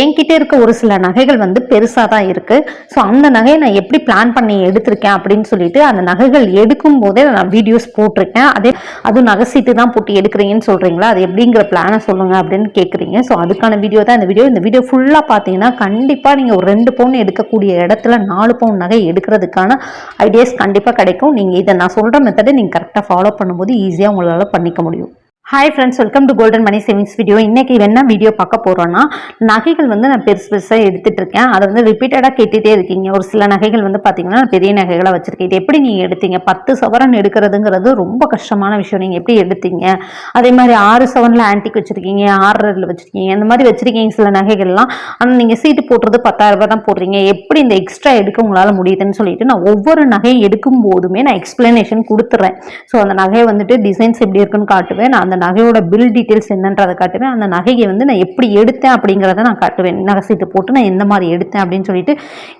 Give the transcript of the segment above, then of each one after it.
என்கிட்ட இருக்க ஒரு சில நகைகள் வந்து பெருசாக தான் இருக்குது ஸோ அந்த நகையை நான் எப்படி பிளான் பண்ணி எடுத்திருக்கேன் அப்படின்னு சொல்லிட்டு அந்த நகைகள் எடுக்கும் போதே நான் வீடியோஸ் போட்டிருக்கேன். அதே அதுவும் நகை சீட்டு தான் போட்டு எடுக்கிறீங்கன்னு சொல்கிறீங்களா அது எப்படிங்கிற பிளானை சொல்லுங்கள் அப்படின்னு கேட்குறீங்க ஸோ அதுக்கான வீடியோ தான் இந்த வீடியோ இந்த வீடியோ ஃபுல்லாக பார்த்தீங்கன்னா கண்டிப்பாக நீங்கள் ஒரு ரெண்டு பவுன் எடுக்கக்கூடிய இடத்துல நாலு பவுன் நகை எடுக்கிறதுக்கான ஐடியாஸ் கண்டிப்பாக கிடைக்கும். நீங்கள் இதை நான் சொல்கிற மெத்தடை நீங்கள் கரெக்டாக ஃபாலோ பண்ணும்போது ஈஸியாக உங்களால் பண்ணிக்க முடியும். Hi friends welcome to golden money savings video இன்னைக்கு என்ன வீடியோ பார்க்க போகிறோன்னா நகைகள் வந்து நான் பெருசு பெருசாக எடுத்துகிட்டு இருக்கேன். அதை வந்து ரிப்பீட்டடாக கேட்டுகிட்டே இருக்கீங்க. ஒரு சில நகைகள் வந்து பார்த்தீங்கன்னா நான் பெரிய நகைகளாக வச்சுருக்கேன். இது எப்படி நீங்கள் எடுத்தீங்க? பத்து சவரன் எடுக்கிறதுங்கிறது ரொம்ப கஷ்டமான விஷயம். நீங்கள் எப்படி எடுத்தீங்க? அதே மாதிரி ஆறு சவரனில் ஆன்டிக் வச்சுருக்கீங்க ஆறரில் வச்சுருக்கீங்க இந்த மாதிரி வச்சுருக்கீங்க சில நகைகள்லாம். ஆனால் நீங்கள் சீட்டு போடுறது பத்தாயிரரூபா தான் போடுறீங்க. எப்படி இந்த எக்ஸ்ட்ரா எடுக்க உங்களால் முடியுதுன்னு சொல்லிட்டு நான் ஒவ்வொரு நகையை எடுக்கும் போதுமே நான் எக்ஸ்பிளனேஷன் கொடுத்துட்றேன் ஸோ அந்த நகையை வந்துட்டு டிசைன்ஸ் எப்படி இருக்குன்னு காட்டுவேன். நான் அந்த நகையோட பில் டீட்டெயில்ஸ் என்னன்றதை காட்டுவேன். அந்த நகையை வந்து நான் எப்படி எடுத்தேன் அப்படிங்கிறத நான் காட்டுவேன். நகை சீட்டு போட்டு நான் எந்த மாதிரி எடுத்தேன் அப்படின்னு சொல்லிட்டு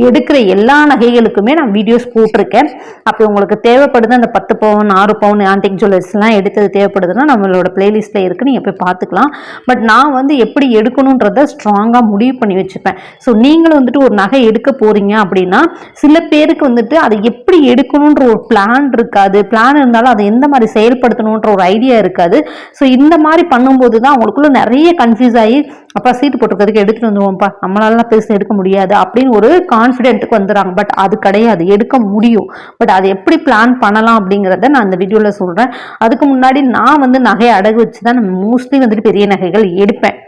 எடுக்கிற எல்லா நகைகளுக்குமே நான் வீடியோஸ் போட்டிருக்கேன். அப்போ உங்களுக்கு தேவைப்படுது அந்த பத்து பவுன் ஆறு பவுன் ஆன்டிக் ஜுவல்லர்ஸ்லாம் எடுத்தது தேவைப்படுதுன்னா நம்மளோட பிளேலிஸ்ட்டில் இருக்குது நீங்கள் போய் பார்த்துக்கலாம். பட் நான் வந்து எப்படி எடுக்கணுன்றத ஸ்ட்ராங்காக முடிவு பண்ணி வச்சுப்பேன். ஸோ நீங்களும் வந்துட்டு ஒரு நகை எடுக்க போகிறீங்க அப்படின்னா சில பேருக்கு வந்துட்டு அதை எப்படி எடுக்கணுன்ற ஒரு பிளான் இருக்காது. பிளான் இருந்தாலும் அதை எந்த மாதிரி செயல்படுத்தணுன்ற ஒரு ஐடியா இருக்காது. ஸோ இந்த மாதிரி பண்ணும்போது தான் அவங்களுக்குள்ள நிறைய கன்ஃபியூஸ் ஆகி அப்பா சீட்டு போட்டுக்கிறதுக்கு எடுத்துகிட்டு வந்துருவோம்ப்பா. நம்மளாலாம் பெருசு எடுக்க முடியாது. அப்படின்னு ஒரு கான்ஃபிடென்ட்டுக்கு வந்துடுறாங்க. பட் அது கிடையாது. எடுக்க முடியும். பட் அது எப்படி பிளான் பண்ணலாம் அப்படிங்கிறத நான் இந்த வீடியோவில் சொல்கிறேன் அதுக்கு முன்னாடி நான் வந்து நகை அடகு வச்சு தான் மோஸ்ட்லி வந்துட்டு பெரிய நகைகள் எடுப்பேன்.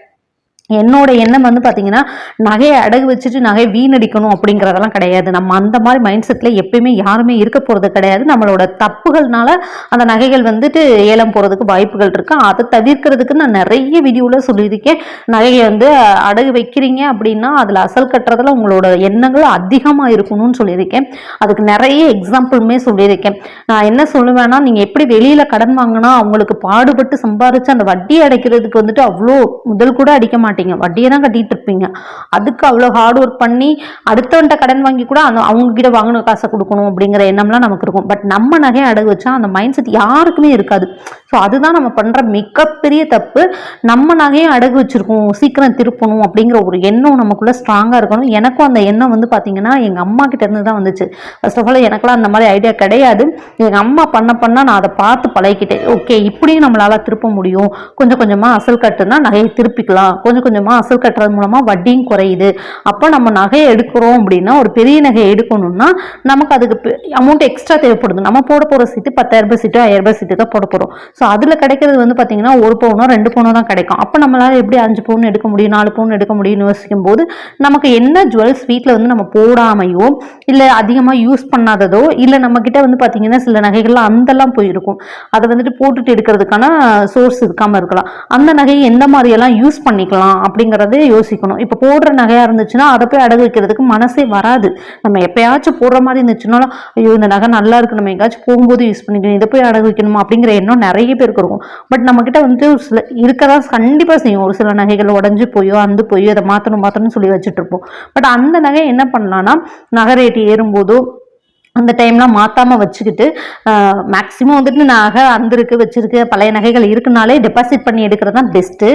என்னோட எண்ணம் வந்து பார்த்தீங்கன்னா நகையை அடகு வச்சுட்டு நகை வீணடிக்கணும் அப்படிங்கிறதெல்லாம் கிடையாது. நம்ம அந்த மாதிரி மைண்ட் செட்டில் எப்பயுமே யாருமே இருக்க போகிறது கிடையாது. நம்மளோட தப்புகள்னால அந்த நகைகள் வந்துட்டு ஏலம் போகிறதுக்கு வாய்ப்புகள் இருக்கு. அதை தவிர்க்கிறதுக்கு நான் நிறைய வீடியோவில் சொல்லியிருக்கேன். நகையை வந்து அடகு வைக்கிறீங்க அப்படின்னா அதில் அசல் கட்டுறதுல உங்களோட எண்ணங்கள் அதிகமாக இருக்கணும்னு சொல்லியிருக்கேன். அதுக்கு நிறைய எக்ஸாம்பிளுமே சொல்லியிருக்கேன். நான் என்ன சொல்லுவேன்னா நீங்கள் எப்படி வெளியில் கடன் வாங்கினா அவங்களுக்கு பாடுபட்டு சம்பாதிச்சு அந்த வட்டி அடைக்கிறதுக்கு வந்துட்டு அவ்வளோ முதல் கூட அடிக்க மாட்டேன் மாட்டீங்க. வட்டியை தான் கட்டிட்டு இருப்பீங்க. அதுக்கு அவ்வளோ ஹார்ட் ஒர்க் பண்ணி அடுத்தவன்ட்ட கடன் வாங்கி கூட அந்த அவங்ககிட்ட வாங்கின காசை கொடுக்கணும் அப்படிங்கிற எண்ணம்லாம் நமக்கு இருக்கும். பட் நம்ம நகையை அடகு வச்சா அந்த மைண்ட் செட் யாருக்குமே இருக்காது. ஸோ அதுதான் நம்ம பண்ணுற மிகப்பெரிய தப்பு. நம்ம நகையை அடகு வச்சிருக்கோம் சீக்கிரம் திருப்பணும் அப்படிங்கிற ஒரு எண்ணம் நமக்குள்ளே ஸ்ட்ராங்காக இருக்கணும். எனக்கும் அந்த எண்ணம் வந்து பார்த்தீங்கன்னா எங்கள் அம்மா கிட்டேருந்து தான் வந்துச்சு. ஃபர்ஸ்ட் ஆஃப் ஆல் எனக்குலாம் அந்த மாதிரி ஐடியா கிடையாது. எங்கள் அம்மா பண்ண பண்ண நான் அதை பார்த்து பழகிக்கிட்டேன். ஓகே இப்படியும் நம்மளால் திருப்ப முடியும். கொஞ்சம் கொஞ்சமாக அசல் கட்டுனா நகையை திருப்பிக்கலாம். கொஞ்சம் கொஞ்சமாக அசல் கட்டுறது மூலமாக வட்டியும் குறையுது. அப்போ நம்ம நகையை எடுக்கிறோம் அப்படின்னா ஒரு பெரிய நகையை எடுக்கணும்னா நமக்கு அதுக்கு அமௌண்ட் எக்ஸ்ட்ரா தேவைப்படுது. நம்ம போட போகிற சீட்டு பத்தாயிரம் ரூபாய் சீட்டு ஆயிரம் ரூபாய் சீட்டு தான் போட போகிறோம் ஸோ அதில் கிடைக்கிறது வந்து பார்த்திங்கன்னா ஒரு பவுனோ ரெண்டு பவுனோ தான் கிடைக்கும். அப்போ நம்மளால் எப்படி அஞ்சு பவுன் எடுக்க முடியும் நாலு பவுன் எடுக்க முடியும்னு யோசிக்கும் போது நமக்கு என்ன ஜுவல்ஸ் வீட்டில் வந்து நம்ம போடாமையோ இல்லை அதிகமாக யூஸ் பண்ணாததோ இல்லை நம்மக்கிட்ட வந்து பார்த்தீங்கன்னா சில நகைகள்லாம் அந்தெல்லாம் போயிருக்கும். அதை வந்துட்டு போட்டுட்டு எடுக்கிறதுக்கான சோர்ஸ் இருக்காமல் இருக்கலாம். அந்த நகையை எந்த மாதிரியெல்லாம் யூஸ் பண்ணிக்கலாம் அப்படிங்கிறது யோசிக்கணும். இப்போ போடுற நகையாக இருந்துச்சுன்னா அதை போய் அடகு வைக்கிறதுக்கு மனசே வராது. நம்ம எப்பயாச்சும் போடுற மாதிரி இருந்துச்சுனாலும் ஐயோ இந்த நகை நல்லா இருக்கு நம்ம எங்கேயாச்சும் போகும்போது யூஸ் பண்ணிக்கணும் இதை போய் அடகு வைக்கணுமா அப்படிங்கிற எண்ணம் நிறைய பேருக்கு இருக்கும். பட் நம்மக்கிட்ட வந்துட்டு சில இருக்கதான் கண்டிப்பாக செய்யும். ஒரு சில நகைகள் உடஞ்சி போயோ அந்து போயோ அதை மாற்றணும் மாற்றணும்னு சொல்லி வச்சுட்டு இருப்போம். பட் அந்த நகை என்ன பண்ணலாம்னா நகை ரேட்டு ஏறும்போதோ அந்த டைம்லாம் மாற்றாமல் வச்சுக்கிட்டு மேக்ஸிமம் வந்துட்டு நகை அந்திருக்கு வச்சிருக்கு பழைய நகைகள் இருக்குனாலே டெபாசிட் பண்ணி எடுக்கிறது தான் பெஸ்ட்டு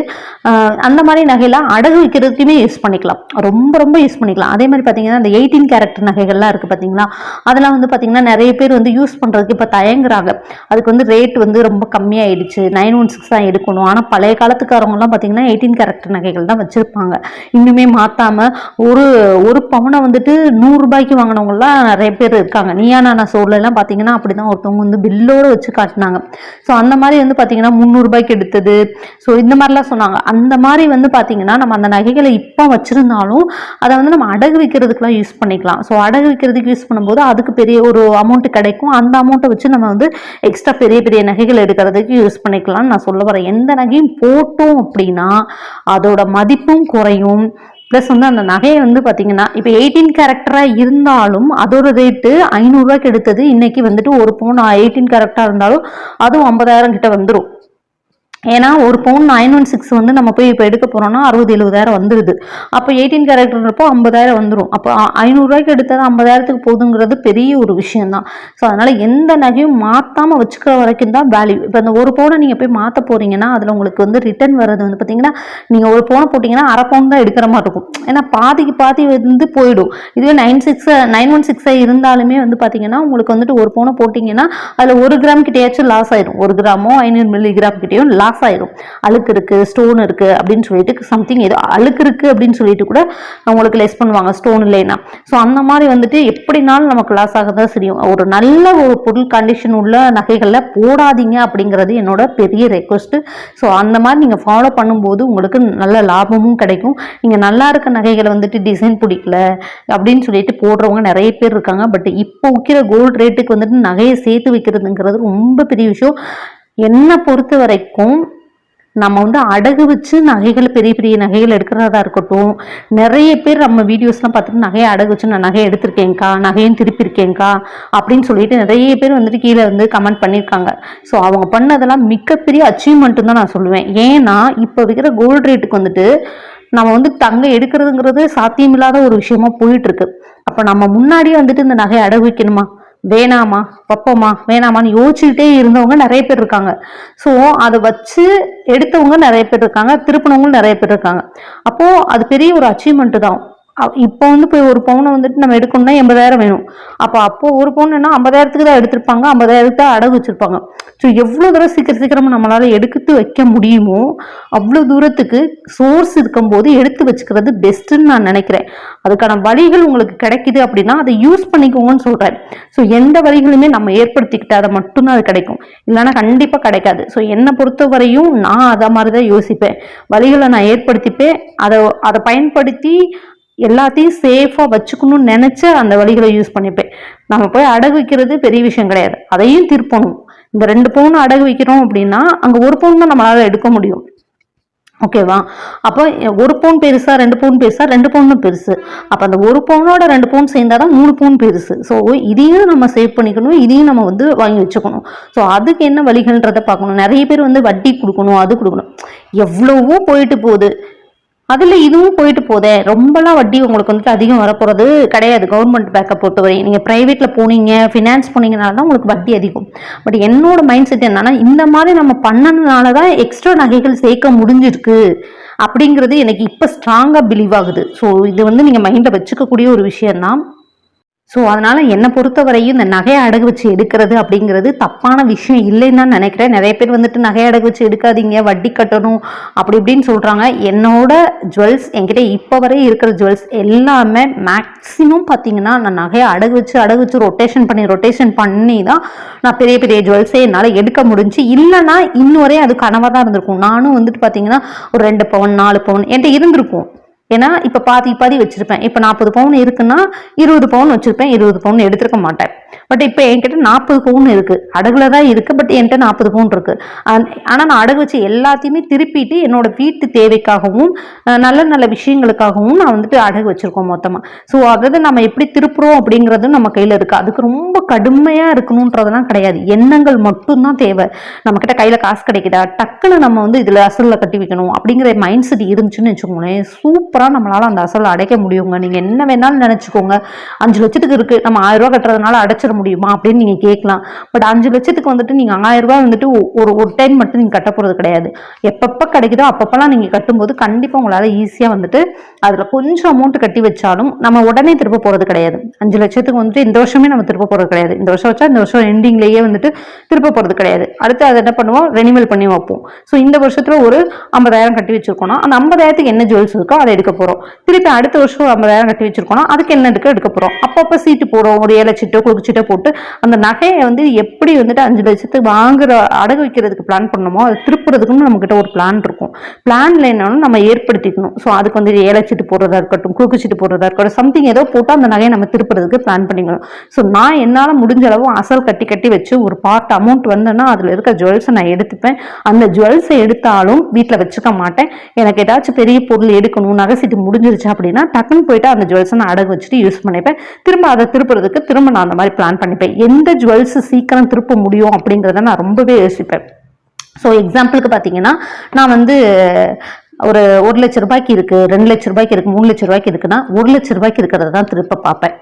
அந்த மாதிரி நகையெல்லாம் அடகு வைக்கிறதுக்குமே யூஸ் பண்ணிக்கலாம். ரொம்ப ரொம்ப யூஸ் பண்ணிக்கலாம். அதே மாதிரி பார்த்தீங்கன்னா அந்த எயிட்டீன் கேரக்டர் நகைகள்லாம் இருக்குது பார்த்தீங்களா அதெல்லாம் வந்து பார்த்தீங்கன்னா நிறைய பேர் வந்து யூஸ் பண்ணுறதுக்கு இப்போ தயங்குறாங்க. அதுக்கு வந்து ரேட் வந்து ரொம்ப கம்மியாயிடுச்சு. நைன் ஒன் சிக்ஸ் தான் எடுக்கணும். ஆனால் பழைய காலத்துக்காரவங்கலாம் பார்த்தீங்கன்னா எயிட்டீன் கேரக்டர் நகைகள் தான் வச்சுருப்பாங்க. இன்னுமே மாற்றாமல் ஒரு ஒரு பவுனை வந்துட்டு நூறுரூபாய்க்கு வாங்கினவங்கலாம் நிறைய பேர் இருக்காங்க. நீயா நான் சோர்லலாம் பார்த்தீங்கன்னா அப்படி தான் ஒருத்தவங்க வந்து பில்லோடு வச்சு காட்டினாங்க. ஸோ அந்த மாதிரி வந்து பார்த்தீங்கன்னா முந்நூறுபாய்க்கு எடுத்தது. ஸோ இந்த மாதிரிலாம் சொன்னாங்க. அந்த மாதிரி வந்து பார்த்தீங்கன்னா நம்ம அந்த நகைகளை இப்போ வச்சுருந்தாலும் அதை வந்து நம்ம அடகு வைக்கிறதுக்குலாம் யூஸ் பண்ணிக்கலாம். ஸோ அடகு வைக்கிறதுக்கு யூஸ் பண்ணும்போது அதுக்கு பெரிய ஒரு அமௌண்ட் கிடைக்கும். அந்த அமௌண்ட்டை வச்சு நம்ம வந்து எக்ஸ்ட்ரா பெரிய பெரிய நகைகள் எடுக்கிறதுக்கு யூஸ் பண்ணிக்கலாம்னு நான் சொல்ல வரேன். எந்த நகையும் போட்டோம் அப்படின்னா அதோட மதிப்பும் குறையும். ப்ளஸ் வந்து அந்த நகையை வந்து பார்த்தீங்கன்னா இப்போ எயிட்டீன் கேரக்டராக இருந்தாலும் அதோட ரேட்டு ஐநூறுரூவாய்க்கு எடுத்தது இன்னைக்கு வந்துட்டு ஒரு பவுன் எயிட்டீன் கேரக்டராக இருந்தாலும் அதுவும் ஐம்பதாயிரம் கிட்ட வந்துடும் ஏன்னா ஒரு பவுன் நைன் ஒன் சிக்ஸ் வந்து நம்ம போய் இப்போ எடுக்க போகிறோம்னா அறுபது எழுபதாயிரம் வந்துடுது அப்போ எயிட்டீன் கேரக்டர்ன்றப்போ ஐம்பதாயிரம் வந்துடும் அப்போ ஐநூறுரூவாய்க்கு எடுத்தது ஐம்பதாயிரத்துக்கு போதுங்கிறது பெரிய ஒரு விஷயம் தான் ஸோ அதனால் எந்த நகையும் மாற்றாமல் வச்சுக்கிற வரைக்கும் தான் வேல்யூ இப்போ அந்த ஒரு பவுனை நீங்கள் போய் மாற்ற போறீங்கன்னா அதில் உங்களுக்கு வந்து ரிட்டர்ன் வர்றது வந்து பார்த்தீங்கன்னா நீங்கள் ஒரு பவுனை போட்டிங்கன்னா அரை பவுன் தான் எடுக்கிற மாதிரி இருக்கும். ஏன்னா பாதிக்கு பாதி வந்து போயிடும். இதுவே நைன் சிக்ஸ் நைன் ஒன் சிக்ஸாக இருந்தாலுமே வந்து பார்த்தீங்கன்னா உங்களுக்கு வந்துட்டு ஒரு பவுனை போட்டிங்கன்னா அதில் ஒரு கிராம் கிட்டேயாச்சும் லாஸ் ஆயிடும். ஒரு கிராமோ ஐநூறு மில்லி கிராம் கிட்டேயும் லாஸ் ஆயிடும் அழுக்கு இருக்கு ஸ்டோன் இருக்கு அப்படின்னு சொல்லிட்டு சம்திங் ஏதோ அழுக்கு இருக்கு அப்படின்னு சொல்லிட்டு கூட அவங்களுக்கு லெஸ் பண்ணுவாங்க ஸ்டோன் இல்லைன்னா. ஸோ அந்த மாதிரி வந்துட்டு எப்படினாலும் நமக்கு லாஸ் ஆகதான் சரியும் ஒரு நல்ல ஒரு பொருள் கண்டிஷன் உள்ள நகைகளில் போடாதீங்க அப்படிங்கிறது என்னோட பெரிய ரெக்வஸ்ட்டு ஸோ அந்த மாதிரி நீங்கள் ஃபாலோ பண்ணும்போது உங்களுக்கு நல்ல லாபமும் கிடைக்கும். நீங்கள் நல்லா இருக்க நகைகளை வந்துட்டு டிசைன் பிடிக்கல அப்படின்னு சொல்லிட்டு போடுறவங்க நிறைய பேர் இருக்காங்க. பட் இப்போ விற்கிற கோல்டு ரேட்டுக்கு வந்துட்டு நகையை சேர்த்து வைக்கிறதுங்கிறது ரொம்ப பெரிய விஷயம். என்னை பொறுத்த வரைக்கும் நம்ம வந்து அடகு வச்சு நகைகள் பெரிய பெரிய நகைகள் எடுக்கிறதா இருக்கட்டும் நிறைய பேர் நம்ம வீடியோஸ்லாம் பார்த்துட்டு நகையை அடகு வச்சு நான் நகையை எடுத்திருக்கேன்க்கா நகையும் திருப்பியிருக்கேன்க்கா அப்படின்னு சொல்லிட்டு நிறைய பேர் வந்துட்டு கீழே வந்து கமெண்ட் பண்ணியிருக்காங்க. ஸோ அவங்க பண்ணதெல்லாம் மிகப்பெரிய அச்சீவ்மெண்ட்டு தான் நான் சொல்லுவேன். ஏன்னா இப்போ இருக்கிற கோல்டு ரேட்டுக்கு வந்துட்டு நம்ம வந்து தங்கம் எடுக்கிறதுங்கிறது சாத்தியமில்லாத ஒரு விஷயமா போயிட்டு இருக்கு. அப்போ நம்ம முன்னாடியே வந்துட்டு இந்த நகையை அடகு வைக்கணுமா? வேணாமா பப்பமா வேணாமான்னு யோசிச்சுக்கிட்டே இருந்தவங்க நிறைய பேர் இருக்காங்க. ஸோ அதை வச்சு எடுத்தவங்க நிறைய பேர் இருக்காங்க திருப்பினவங்களும் நிறைய பேர் இருக்காங்க. அப்போது அது பெரிய ஒரு அச்சீவ்மெண்ட்டு தான். இப்போ வந்து போய் ஒரு பவுனை வந்துட்டு நம்ம எடுக்கணும்னா எண்பதாயிரம் வேணும். அப்போ அப்போ ஒரு பவுன்னா ஐம்பதாயிரத்துக்கு தான் எடுத்திருப்பாங்க ஐம்பதாயிரத்துக்கு தான் அடகு வச்சிருப்பாங்க. ஸோ எவ்வளோ தூரம் சீக்கிரம் சீக்கிரமாக நம்மளால் எடுத்து வைக்க முடியுமோ அவ்வளோ தூரத்துக்கு சோர்ஸ் இருக்கும்போது எடுத்து வச்சுக்கிறது பெஸ்ட்டுன்னு நான் நினைக்கிறேன். அதுக்கான வழிகள் உங்களுக்கு கிடைக்குது அப்படின்னா அதை யூஸ் பண்ணிக்கோங்கன்னு சொல்கிறேன் ஸோ எந்த வழிகளுமே நம்ம ஏற்படுத்திக்கிட்டா அதை மட்டும்தான் அது கிடைக்கும். இல்லைன்னா கண்டிப்பாக கிடைக்காது. ஸோ என்னை பொறுத்த வரையும் நான் அதை மாதிரி தான் யோசிப்பேன். வழிகளை நான் ஏற்படுத்திப்பேன். அதை அதை பயன்படுத்தி எல்லாத்தையும் சேஃபாக வச்சுக்கணும்னு நினச்சி அந்த வழிகளை யூஸ் பண்ணிப்பேன். நம்ம போய் அடகு வைக்கிறது பெரிய விஷயம் கிடையாது. அதையும் திருப்பணும். இந்த ரெண்டு பவுன் அடகு வைக்கிறோம் அப்படின்னா அங்கே ஒரு பவுன் தான் நம்மளால் எடுக்க முடியும். ஓகேவா அப்போ ஒரு பவுன் பெருசா ரெண்டு பவுன் பெருசா ரெண்டு பவுன் பெருசு. அப்போ அந்த ஒரு பவுனோட ரெண்டு பவுன் சேர்ந்தா தான் மூணு பவுன் பெருசு. ஸோ இதையும் நம்ம சேவ் பண்ணிக்கணும். இதையும் நம்ம வந்து வாங்கி வச்சுக்கணும். ஸோ அதுக்கு என்ன வழிகள்ன்றதை பார்க்கணும். நிறைய பேர் வந்து வட்டி கொடுக்கணும் அது கொடுக்கணும். எவ்வளவோ போயிட்டு போகுது. அதில் இதுவும் போயிட்டு போதே. ரொம்பலாம் வட்டி உங்களுக்கு வந்துட்டு அதிகம் வரப்போகிறது கிடையாது. கவர்மெண்ட் பேக்கப் பொறுத்தவரை நீங்கள் ப்ரைவேட்டில் போனீங்க ஃபினான்ஸ் போனீங்கனால தான் உங்களுக்கு வட்டி அதிகம். பட் என்னோட மைண்ட் செட் என்னன்னா இந்த மாதிரி நம்ம பண்ணதுனால தான் எக்ஸ்ட்ரா நகைகள் சேர்க்க முடிஞ்சிருக்கு அப்படிங்கிறது எனக்கு இப்போ ஸ்ட்ராங்காக பிலீவ் ஆகுது. ஸோ இது வந்து நீங்கள் மைண்டில் வச்சுக்கக்கூடிய ஒரு விஷயம்தான். ஸோ அதனால் என்னை பொறுத்தவரையும் இந்த நகையை அடகு வச்சு எடுக்கிறது அப்படிங்கிறது தப்பான விஷயம் இல்லைன்னு தான் நினைக்கிறேன். நிறைய பேர் வந்துட்டு நகை அடகு வச்சு எடுக்காதீங்க வட்டி கட்டணும் அப்படி இப்படின்னு சொல்கிறாங்க என்னோட ஜுவல்ஸ் என்கிட்ட இப்போ வரை இருக்கிற ஜுவல்ஸ் எல்லாமே மேக்ஸிமம் பார்த்தீங்கன்னா நான் நகையை அடகு வச்சு அடகு வச்சு ரொட்டேஷன் பண்ணி ரொட்டேஷன் பண்ணி தான் நான் பெரிய பெரிய ஜுவல்ஸே என்னால் எடுக்க முடிஞ்சு. இல்லைன்னா இன்னும் வரையும் அது கனவாக தான் இருந்திருக்கும். நானும் வந்துட்டு பார்த்தீங்கன்னா ஒரு ரெண்டு பவுன் நாலு பவுன் என்கிட்ட இருந்திருக்கும். ஏன்னா இப்போ பாதி பாதி வச்சிருப்பேன். இப்போ நாற்பது பவுன் இருக்குன்னா இருபது பவுன் வச்சிருப்பேன். இருபது பவுன் எடுத்திருக்க மாட்டேன். பட் இப்போ என்கிட்ட நாற்பது பவுன் இருக்குது அடகுல தான் இருக்குது பட் என்கிட்ட நாற்பது பவுன் இருக்குது ஆனால் நான் அடகு வச்சு எல்லாத்தையுமே திருப்பிட்டு என்னோட வீட்டு தேவைக்காகவும் நல்ல நல்ல விஷயங்களுக்காகவும் நான் வந்துட்டு அடகு வச்சுருக்கோம் மொத்தமாக ஸோ அதாவது நம்ம எப்படி திருப்புறோம் அப்படிங்கிறது நம்ம கையில் இருக்குது அதுக்கு ரொம்ப கடுமையாக இருக்கணுன்றதெல்லாம் கிடையாது. எண்ணங்கள் மட்டும்தான் தேவை. நம்மக்கிட்ட கையில் காசு கிடைக்குதா டக்குன்னு நம்ம வந்து இதில் அசலில் கட்டி வைக்கணும் அப்படிங்கிற மைண்ட் செட் இருந்துச்சுன்னு வச்சுக்கோங்களேன். சூப்பராக நம்மளால் அந்த அசலை அடைக்க முடியுங்க. நீங்கள் என்ன வேணாலும் நினச்சிக்கோங்க. அஞ்சு லட்சத்துக்கு இருக்குது நம்ம ஆயிரம் ரூபா கட்டுறதுனால அடைச்சிட முடியுமா அப்படின்னு நீங்கள் கேட்கலாம். பட் அஞ்சு லட்சத்துக்கு வந்துட்டு நீங்கள் ஆயிரம் ரூபாய் வந்துட்டு ஒரு ஒரு டைம் மட்டும் நீங்கள் கட்ட போகிறது கிடையாது. எப்பப்போ கிடைக்குதோ அப்பப்பெல்லாம் நீங்கள் கட்டும்போது கண்டிப்பாக உங்களால் ஈஸியாக வந்துட்டு அதில் கொஞ்சம் அமௌண்ட் கட்டி வச்சாலும் நம்ம உடனே திருப்ப போகிறது கிடையாது. அஞ்சு லட்சத்துக்கு வந்துட்டு இந்த வருஷமே நம்ம திருப்ப போகிறது கிடையாது. இந்த வருஷம் வச்சா இந்த வருஷம் எண்டிங்லேயே வந்துட்டு திருப்ப போகிறது கிடையாது. அடுத்து அதை என்ன பண்ணுவோம்? ரெனிவல் பண்ணி வைப்போம். ஸோ இந்த வருஷத்துல ஒரு ஐம்பதாயிரம் கட்டி வச்சிருக்கோம்னா அந்த ஐம்பதாயிரத்துக்கு என்ன ஜுவல்ஸ் இருக்கோ அதை எடுக்க போகிறோம் திருப்பி அடுத்த வருஷம் ஐம்பதாயிரம் கட்டி வச்சிருக்கோம்னா அதுக்கு என்ன எடுக்க எடுக்க போகிறோம் அப்பப்போ சீட்டு போடுறோம் ஒரு ஏழை சீட்டோ குறுக்கு சீட்டோ போட்டு அந்த நகையை வந்து எப்படி வந்துட்டு அஞ்சு லட்சத்துக்கு வாங்குற அடகு வைக்கிறதுக்கு பிளான் பண்ணணுமோ அதை திருப்புறதுக்குன்னு நம்மக்கிட்ட ஒரு பிளான் இருக்கும். பிளான்ல என்னன்னு நம்ம ஏற்படுத்திக்கணும். ஸோ அதுக்கு வந்து ஏழை போடுறதா இருக்கட்டும் குறுக்கு சீட்டு போடுறதா இருக்கட்டும் சம்திங் ஏதோ போட்டு அந்த நகையை நம்ம திருப்புறதுக்கு பிளான் பண்ணிக்கணும். ஸோ நான் என்னால் முடிஞ்ச அளவு அசல் கட்டி கட்டி வச்சு ஒரு பார்ட் அமௌண்ட் வந்தேன்னா அதில் இருக்க ஜுவல்ஸை நான் எடுத்துப்பேன். அந்த ஜுவல்ஸை எடுத்தாலும் வீட்டில் வச்சுக்க மாட்டேன். எனக்கு ஏதாச்சும் பெரிய பொருள் எடுக்கணும் நகை சீட்டு முடிஞ்சிருச்சு அப்படின்னா டக்குன்னு போயிட்டு அந்த ஜுவல்ஸை நான் அடகு வச்சுட்டு யூஸ் பண்ணிப்பேன். திரும்ப அதை திருப்புறதுக்கு திரும்ப நான் அந்த மாதிரி பிளான் பண்ணிப்பேன். எந்த ஜுவல்ஸ் சீக்கிரம் திருப்ப முடியும் அப்படிங்கிறத நான் ரொம்பவே யோசிப்பேன். ஸோ எக்ஸாம்பிளுக்கு பார்த்தீங்கன்னா நான் வந்து ஒரு ஒரு லட்ச ரூபாய்க்கு இருக்குது ரெண்டு லட்ச ரூபாய்க்கு இருக்கு மூணு லட்ச ரூபாய்க்கு இருக்குன்னா ஒரு லட்ச ரூபாய்க்கு இருக்கிறத தான் திருப்ப பார்ப்பேன்.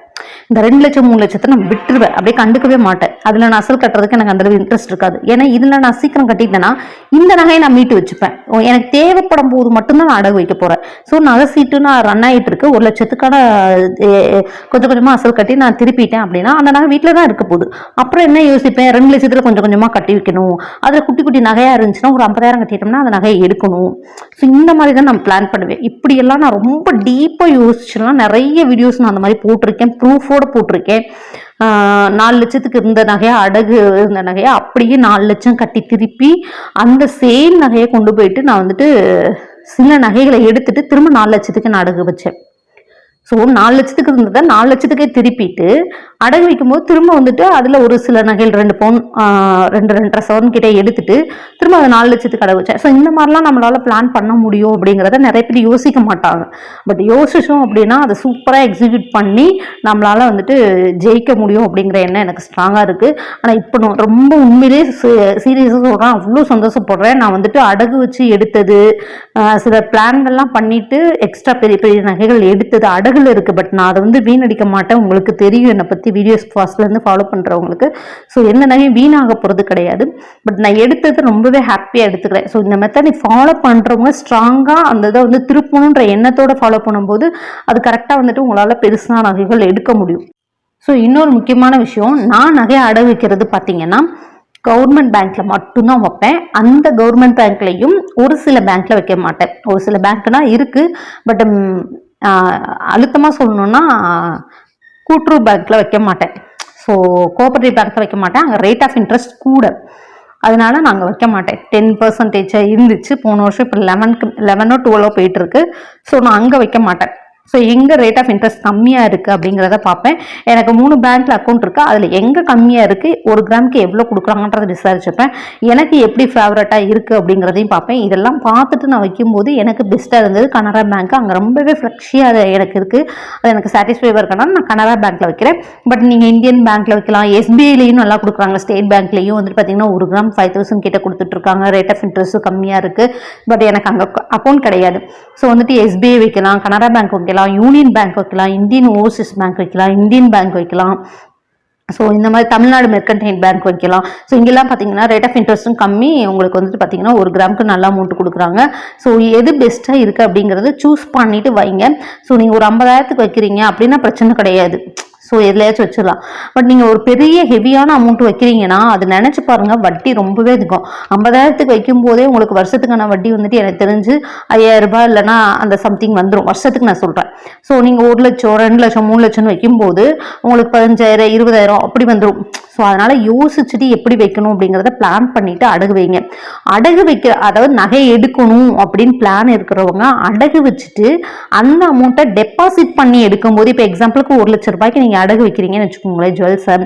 இந்த ரெண்டு லட்சம் மூணு லட்சத்தை நான் விட்டுருவேன். அப்படியே கண்டுக்கவே மாட்டேன். அதில் நான் அசல் கட்டுறதுக்கு எனக்கு அந்த அளவு இன்ட்ரெஸ்ட் இருக்காது. ஏன்னா இதில் நான் சீக்கிரம் கட்டிட்டேன்னா இந்த நகையை நான் மீட்டு வச்சுப்பேன். எனக்கு தேவைப்படும் போது மட்டும்தான் நான் அடகு வைக்க போகிறேன் ஸோ நகை சீட்டு நான் ரன் ஆகிட்டு இருக்கு. ஒரு லட்சத்துக்கான கொஞ்சம் கொஞ்சமாக அசல் கட்டி நான் திருப்பிட்டேன் அப்படின்னா அந்த நகை வீட்டில் தான் இருக்க போகுது. அப்புறம் என்ன யோசிப்பேன்? ரெண்டு லட்சத்தில் கொஞ்சம் கொஞ்சமாக கட்டி வைக்கணும். அதில் குட்டி குட்டி நகையாக இருந்துச்சுன்னா ஒரு ஐம்பதாயிரம் கட்டிட்டோம்னா அந்த நகையை எடுக்கணும். ஸோ இந்த மாதிரி தான் நான் பிளான் பண்ணுவேன். இப்படியெல்லாம் நான் ரொம்ப டீப்பாக யோசிச்சுலாம் நிறைய வீடியோஸ் நான் அந்த மாதிரி போட்டிருக்கேன். ப்ரூஃபோட போட்டிருக்கேன். நாலு லட்சத்துக்கு இருந்த நகையை அடகு இருந்த நகையை அப்படியே நாலு லட்சம் கட்டி திருப்பி அந்த சேம் நகையை கொண்டு போயிட்டு நான் வந்துட்டு சில நகைகளை எடுத்துட்டு திரும்ப நாலு லட்சத்துக்கு நான் அடகு வச்சேன். ஸோ நாலு லட்சத்துக்கு இருந்ததை நாலு லட்சத்துக்கே திருப்பிட்டு அடகு வைக்கும்போது திரும்ப வந்துட்டு அதில் ஒரு சில நகைகள் ரெண்டு பவுன் ரெண்டு ரெண்டரை சவரன் கிட்டே எடுத்துட்டு திரும்ப அதை நாலு லட்சத்துக்கு அடகு வச்சேன் ஸோ இந்த மாதிரிலாம் நம்மளால் பிளான் பண்ண முடியும் அப்படிங்கிறத நிறைய பேர் யோசிக்க மாட்டாங்க. பட் யோசிச்சோம் அப்படின்னா அதை சூப்பராக எக்ஸிக்யூட் பண்ணி நம்மளால் வந்துட்டு ஜெயிக்க முடியும் அப்படிங்கிற எண்ணம் எனக்கு ஸ்ட்ராங்காக இருக்குது ஆனால் இப்போ நான் ரொம்ப உண்மையிலே சீரியஸாக சொல்கிறேன் அவ்வளோ சந்தோஷப்படுறேன். நான் வந்துட்டு அடகு வச்சு எடுத்தது சில பிளான்கள்லாம் பண்ணிவிட்டு எக்ஸ்ட்ரா பெரிய பெரிய நகைகள் எடுத்தது அடகுல இருக்குது பட் நான் அதை வந்து வீணடிக்க மாட்டேன். உங்களுக்கு தெரியும் என்னை பற்றி வீடியோஸ் ஃபர்ஸ்ட்லேருந்து ஃபாலோ பண்ணுறவங்களுக்கு ஸோ எந்த நகையும் வீணாக போகிறது கிடையாது. பட் நான் எடுத்தது ரொம்பவே ஹாப்பியாக எடுத்துக்கிறேன். ஸோ இந்த மெத்தட் நீ ஃபாலோ பண்ணுறவங்க ஸ்ட்ராங்காக அந்த இதை வந்து திருப்பணுன்ற எண்ணத்தோட ஃபாலோ பண்ணும்போது அது கரெக்டாக வந்துட்டு உங்களால் பெருசான நகைகள் எடுக்க முடியும். ஸோ இன்னொரு முக்கியமான விஷயம் நான் நகையை அடகு வைக்கிறது பார்த்தீங்கன்னா கவர்மெண்ட் பேங்க்ல மட்டும்தான் வைப்பேன். அந்த கவர்மெண்ட் பேங்க்லையும் ஒரு சில பேங்க்ல வைக்க மாட்டேன். ஒரு சில பேங்க்னா இருக்கு பட் அழுத்தமாக சொல்லணும்னா கூட்டுறவு பேங்க்கில் வைக்க மாட்டேன். ஸோ கோஆபரேட்டிவ் பேங்க்கில் வைக்க மாட்டேன். அங்கே ரேட் ஆஃப் இன்ட்ரெஸ்ட் கூட. அதனால நாங்கள் வைக்க மாட்டேன். டென் பர்சன்டேஜாக இருந்துச்சு. போன வருஷம் இப்போ லெவனுக்கு லெவனோ டுவெலோ போயிட்டுருக்கு ஸோ நான் அங்கே வைக்க மாட்டேன். ஸோ எங்கே ரேட் ஆஃப் இன்ட்ரெஸ்ட் கம்மியாக இருக்குது அப்படிங்கிறத பார்ப்பேன். எனக்கு மூணு பேங்க்கில் அக்கௌண்ட் இருக்குது அதில் எங்கே கம்மியாக இருக்குது ஒரு கிராமுக்கு எவ்வளோ கொடுக்குறாங்கன்றத விசாரிச்சுப்பேன் எனக்கு எப்படி ஃபேவரட்டாக இருக்குது அப்படிங்கிறதையும் பார்ப்பேன். இதெல்லாம் பார்த்துட்டு நான் வைக்கும்போது எனக்கு பெஸ்ட்டாக இருந்தது கனரா பேங்க் அங்கே ரொம்பவே ஃப்ளெக்ஷியாக எனக்கு இருக்குது அது எனக்கு சாட்டிஸ்ஃபைவாக இருக்கனால நான் கனரா பேங்க்கில் வைக்கிறேன். பட் நீங்கள் இந்தியன் பேங்க்கில் வைக்கலாம். எஸ்பிஐலையும் நல்லா கொடுக்குறாங்க. ஸ்டேட் பேங்க்லேயும் வந்துட்டு பார்த்தீங்கன்னா ஒரு கிராம் ஃபைவ் தௌசண்ட் கிட்ட கொடுத்துட்ருக்காங்க ரேட் ஆஃப் இன்ட்ரெஸ்ட்டும் கம்மியாக இருக்குது பட் எனக்கு அங்கே அக்கௌண்ட் கிடையாது. ஸோ வந்துட்டு எஸ்பிஐ வைக்கலாம். கனரா பேங்க் வைக்கலாம் வைக்கலாம் யூனியன் பேங்க் வைக்கலாம் இந்தியன் ஓவர்சீஸ் பேங்க் வைக்கலாம் இந்தியன் பேங்க் வைக்கலாம். ஸோ இந்த மாதிரி தமிழ்நாடு மெர்கன்டைன் பேங்க் வைக்கலாம். ஸோ இங்கெல்லாம் பார்த்தீங்கன்னா ரேட் ஆஃப் இன்ட்ரெஸ்ட்டும் கம்மி. உங்களுக்கு வந்துட்டு பார்த்தீங்கன்னா ஒரு கிராமுக்கு நல்ல அமௌண்ட் கொடுக்குறாங்க. ஸோ எது பெஸ்ட்டாக இருக்குது அப்படிங்கிறத சூஸ் பண்ணிவிட்டு வைங்க. ஸோ நீங்கள் ஒரு ஐம்பதாயிரத்துக்கு வைக்கிறீங்க அப்படின்னா பிரச்சனை கிடையாது. ஸோ எதுலையாச்சும் வச்சிடலாம். பட் நீங்கள் ஒரு பெரிய ஹெவியான அமௌண்ட் வைக்கிறீங்கன்னா அது நினச்சி பாருங்கள் வட்டி ரொம்பவே இருக்கும் ஐம்பதாயிரத்துக்கு வைக்கும் போதே உங்களுக்கு வருஷத்துக்கான வட்டி வந்துட்டு எனக்கு தெரிஞ்சு ஐயாயிரம் ரூபாய் இல்லைன்னா அந்த சம்திங் வந்துடும் வருஷத்துக்கு நான் சொல்கிறேன் ஸோ நீங்கள் ஒரு லட்சம் ரெண்டு லட்சம் மூணு லட்சம்னு வைக்கும்போது உங்களுக்கு பதினஞ்சாயிரம் இருபதாயிரம் அப்படி வந்துடும் ஸோ அதனால் யோசிச்சுட்டு எப்படி வைக்கணும் அப்படிங்கிறத பிளான் பண்ணிவிட்டு அடகு வைங்க. அடகு வைக்க அதாவது நகை எடுக்கணும் அப்படின்னு பிளான் இருக்கிறவங்க அடகு வச்சுட்டு அந்த அமௌண்ட்டை டெபாசிட் பண்ணி எடுக்கும்போது இப்போ எக்ஸாம்பிளுக்கு ஒரு லட்ச ரூபாய்க்கு நீங்கள் அடகு வைக்கிறீங்கன்னு வச்சுக்கோங்களேன் ஜுவல்ஸை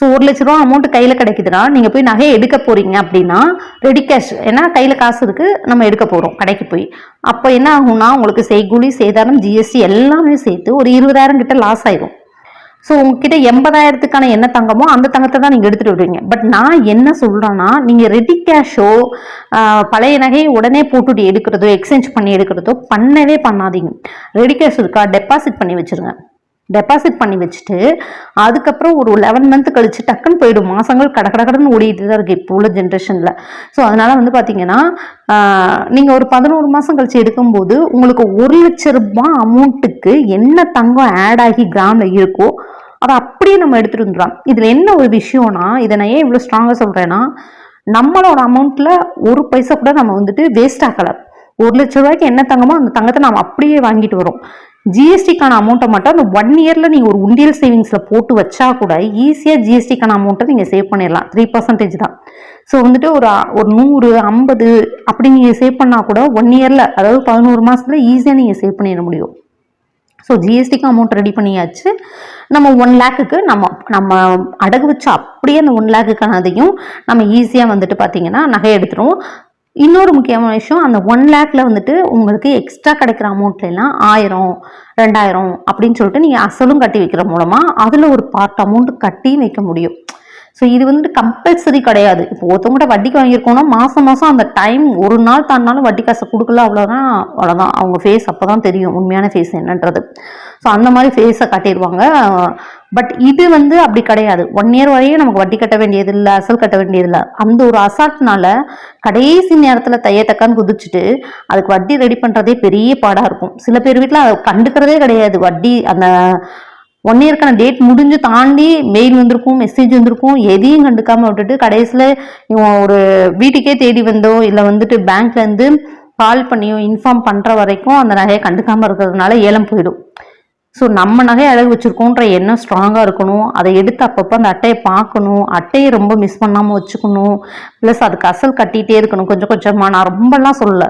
ஸோ ஒரு லட்ச ரூபா அமௌண்ட் கையில் கிடைக்குதுன்னா நீங்கள் போய் நகையை எடுக்க போகிறீங்க அப்படின்னா ரெடி கேஷ் ஏன்னா கையில் காசு இருக்கு நம்ம எடுக்க போகிறோம் கடைக்கு போய். அப்போ என்ன ஆகும்னா உங்களுக்கு செய்கூலி சேதாரம் ஜிஎஸ்டி எல்லாமே சேர்த்து ஒரு இருபதாயிரம் கிட்ட லாஸ் ஆயிடும் ஸோ உங்ககிட்ட எண்பதாயிரத்துக்கான என்ன தங்கமோ அந்த தங்கத்தை தான் நீங்கள் எடுத்துகிட்டு விடுவீங்க பட் நான் என்ன சொல்கிறேன்னா நீங்கள் ரெடி கேஷோ பழைய நகையை உடனே போட்டுட்டு எடுக்கிறதோ எக்ஸ்சேஞ்ச் பண்ணி எடுக்கிறதோ பண்ணவே பண்ணாதீங்க. ரெடி கேஷ் இருக்கா டெபாசிட் பண்ணி வச்சிருங்க. டெபாசிட் பண்ணி வச்சுட்டு அதுக்கப்புறம் ஒரு லெவன் மந்த் கழிச்சு டக்குன்னு போயிடும். மாசங்கள் கட கட கடன்னு ஓடிட்டு தான் இருக்கு இப்போ உள்ள ஜென்ரேஷனில் ஸோ அதனால வந்து பார்த்தீங்கன்னா நீங்கள் ஒரு பதினோரு மாதம் கழிச்சு எடுக்கும்போது உங்களுக்கு ஒரு லட்ச ரூபாய் அமௌண்ட்டுக்கு என்ன தங்கம் ஆட் ஆகி கிராமில் இருக்கோ அதை அப்படியே நம்ம எடுத்துட்டு வந்துடலாம். இதில் என்ன ஒரு விஷயம்னா இதை நான் ஏன் இவ்வளோ ஸ்ட்ராங்காக சொல்கிறேன்னா நம்மளோட அமௌண்ட்டில் ஒரு பைசா கூட நம்ம வந்துட்டு வேஸ்ட் ஆகலை ஒரு லட்ச ரூபாய்க்கு என்ன தங்கமோ அந்த தங்கத்தை நம்ம அப்படியே வாங்கிட்டு வரோம். ஜிஎஸ்டிக்கான அமௌண்ட்டை மட்டும் அந்த ஒன் இயரில் நீங்கள் ஒரு உண்டியல் சேவிங்ஸில் போட்டு வச்சா கூட ஈஸியாக ஜிஎஸ்டிக்கான அமௌண்ட்டை நீங்கள் சேவ் பண்ணிடலாம். த்ரீ பர்சன்டேஜ் தான். ஸோ வந்துட்டு ஒரு ஒரு நூறு ஐம்பது அப்படி நீங்கள் சேவ் பண்ணால் கூட ஒன் இயரில் அதாவது பதினோரு மாதத்துல ஈஸியாக நீங்கள் சேவ் பண்ணிட முடியும். ஸோ ஜிஎஸ்டிக்கு அமௌண்ட் ரெடி பண்ணியாச்சு. நம்ம ஒன் லேக்குக்கு நம்ம நம்ம அடகு வச்சு அப்படியே அந்த ஒன் லேக்குக்கானதையும் நம்ம ஈஸியாக வந்துட்டு பார்த்தீங்கன்னா நகை எடுத்துருவோம். இன்னொரு முக்கியமான விஷயம் அந்த ஒன் லேக்ல வந்துட்டு உங்களுக்கு எக்ஸ்ட்ரா கிடைக்கிற அமௌண்ட்ல எல்லாம் ஆயிரம் ரெண்டாயிரம் அப்படின்னு சொல்லிட்டு நீங்கள் அசலும் கட்டி வைக்கிற மூலமாக அதில் ஒரு பார்ட் அமௌண்ட் கட்டி வைக்க முடியும். ஸோ இது வந்துட்டு கம்பல்சரி கிடையாது. இப்போ ஒருத்தவங்ககிட்ட வட்டிக்கு வாங்கியிருக்கோம்னா மாதம் மாதம் அந்த டைம் ஒரு நாள் தாண்டாலும் வட்டி காசை கொடுக்கல அவ்வளோதான் அவ்வளோதான் அவங்க ஃபேஸ் அப்போ தான் தெரியும் உண்மையான ஃபேஸ் என்னன்றது. ஸோ அந்த மாதிரி ஃபேஸை காட்டிடுவாங்க. பட் இது வந்து அப்படி கிடையாது. ஒன் இயர் வரையும் நமக்கு வட்டி கட்ட வேண்டியது இல்லை அசல் கட்ட வேண்டியது இல்லை அந்த ஒரு அசால்ட்னால கடைசி நேரத்தில் தையத்தக்கான்னு குதிச்சுட்டு அதுக்கு வட்டி ரெடி பண்ணுறதே பெரிய பாடாக இருக்கும். சில பேர் வீட்டில் அதை கண்டுக்கிறதே கிடையாது. வட்டி அந்த ஒன் இயர்க்கான டேட் முடிஞ்சு தாண்டி மெயில் வந்திருக்கும் மெசேஜ் வந்திருக்கும் எதையும் கண்டுக்காமல் விட்டுட்டு கடைசியில் இவன் ஒரு வீட்டுக்கே தேடி வந்தோ இல்லை வந்துட்டு பேங்க்லேருந்து கால் பண்ணியோ இன்ஃபார்ம் பண்ணுற வரைக்கும் அந்த நகையை கண்டுக்காமல் இருக்கிறதுனால ஏலம் போயிடும். ஸோ நம்ம நகை அழகு வச்சுருக்கோன்ற எண்ணம் ஸ்ட்ராங்காக இருக்கணும். அதை எடுத்து அப்பப்போ அந்த அட்டையை பார்க்கணும். அட்டையை ரொம்ப மிஸ் பண்ணாமல் வச்சுக்கணும். ப்ளஸ் அதுக்கு அசல் கட்டிகிட்டே இருக்கணும். கொஞ்சம் கொஞ்சமாக நான் ரொம்பலாம் சொல்லலை.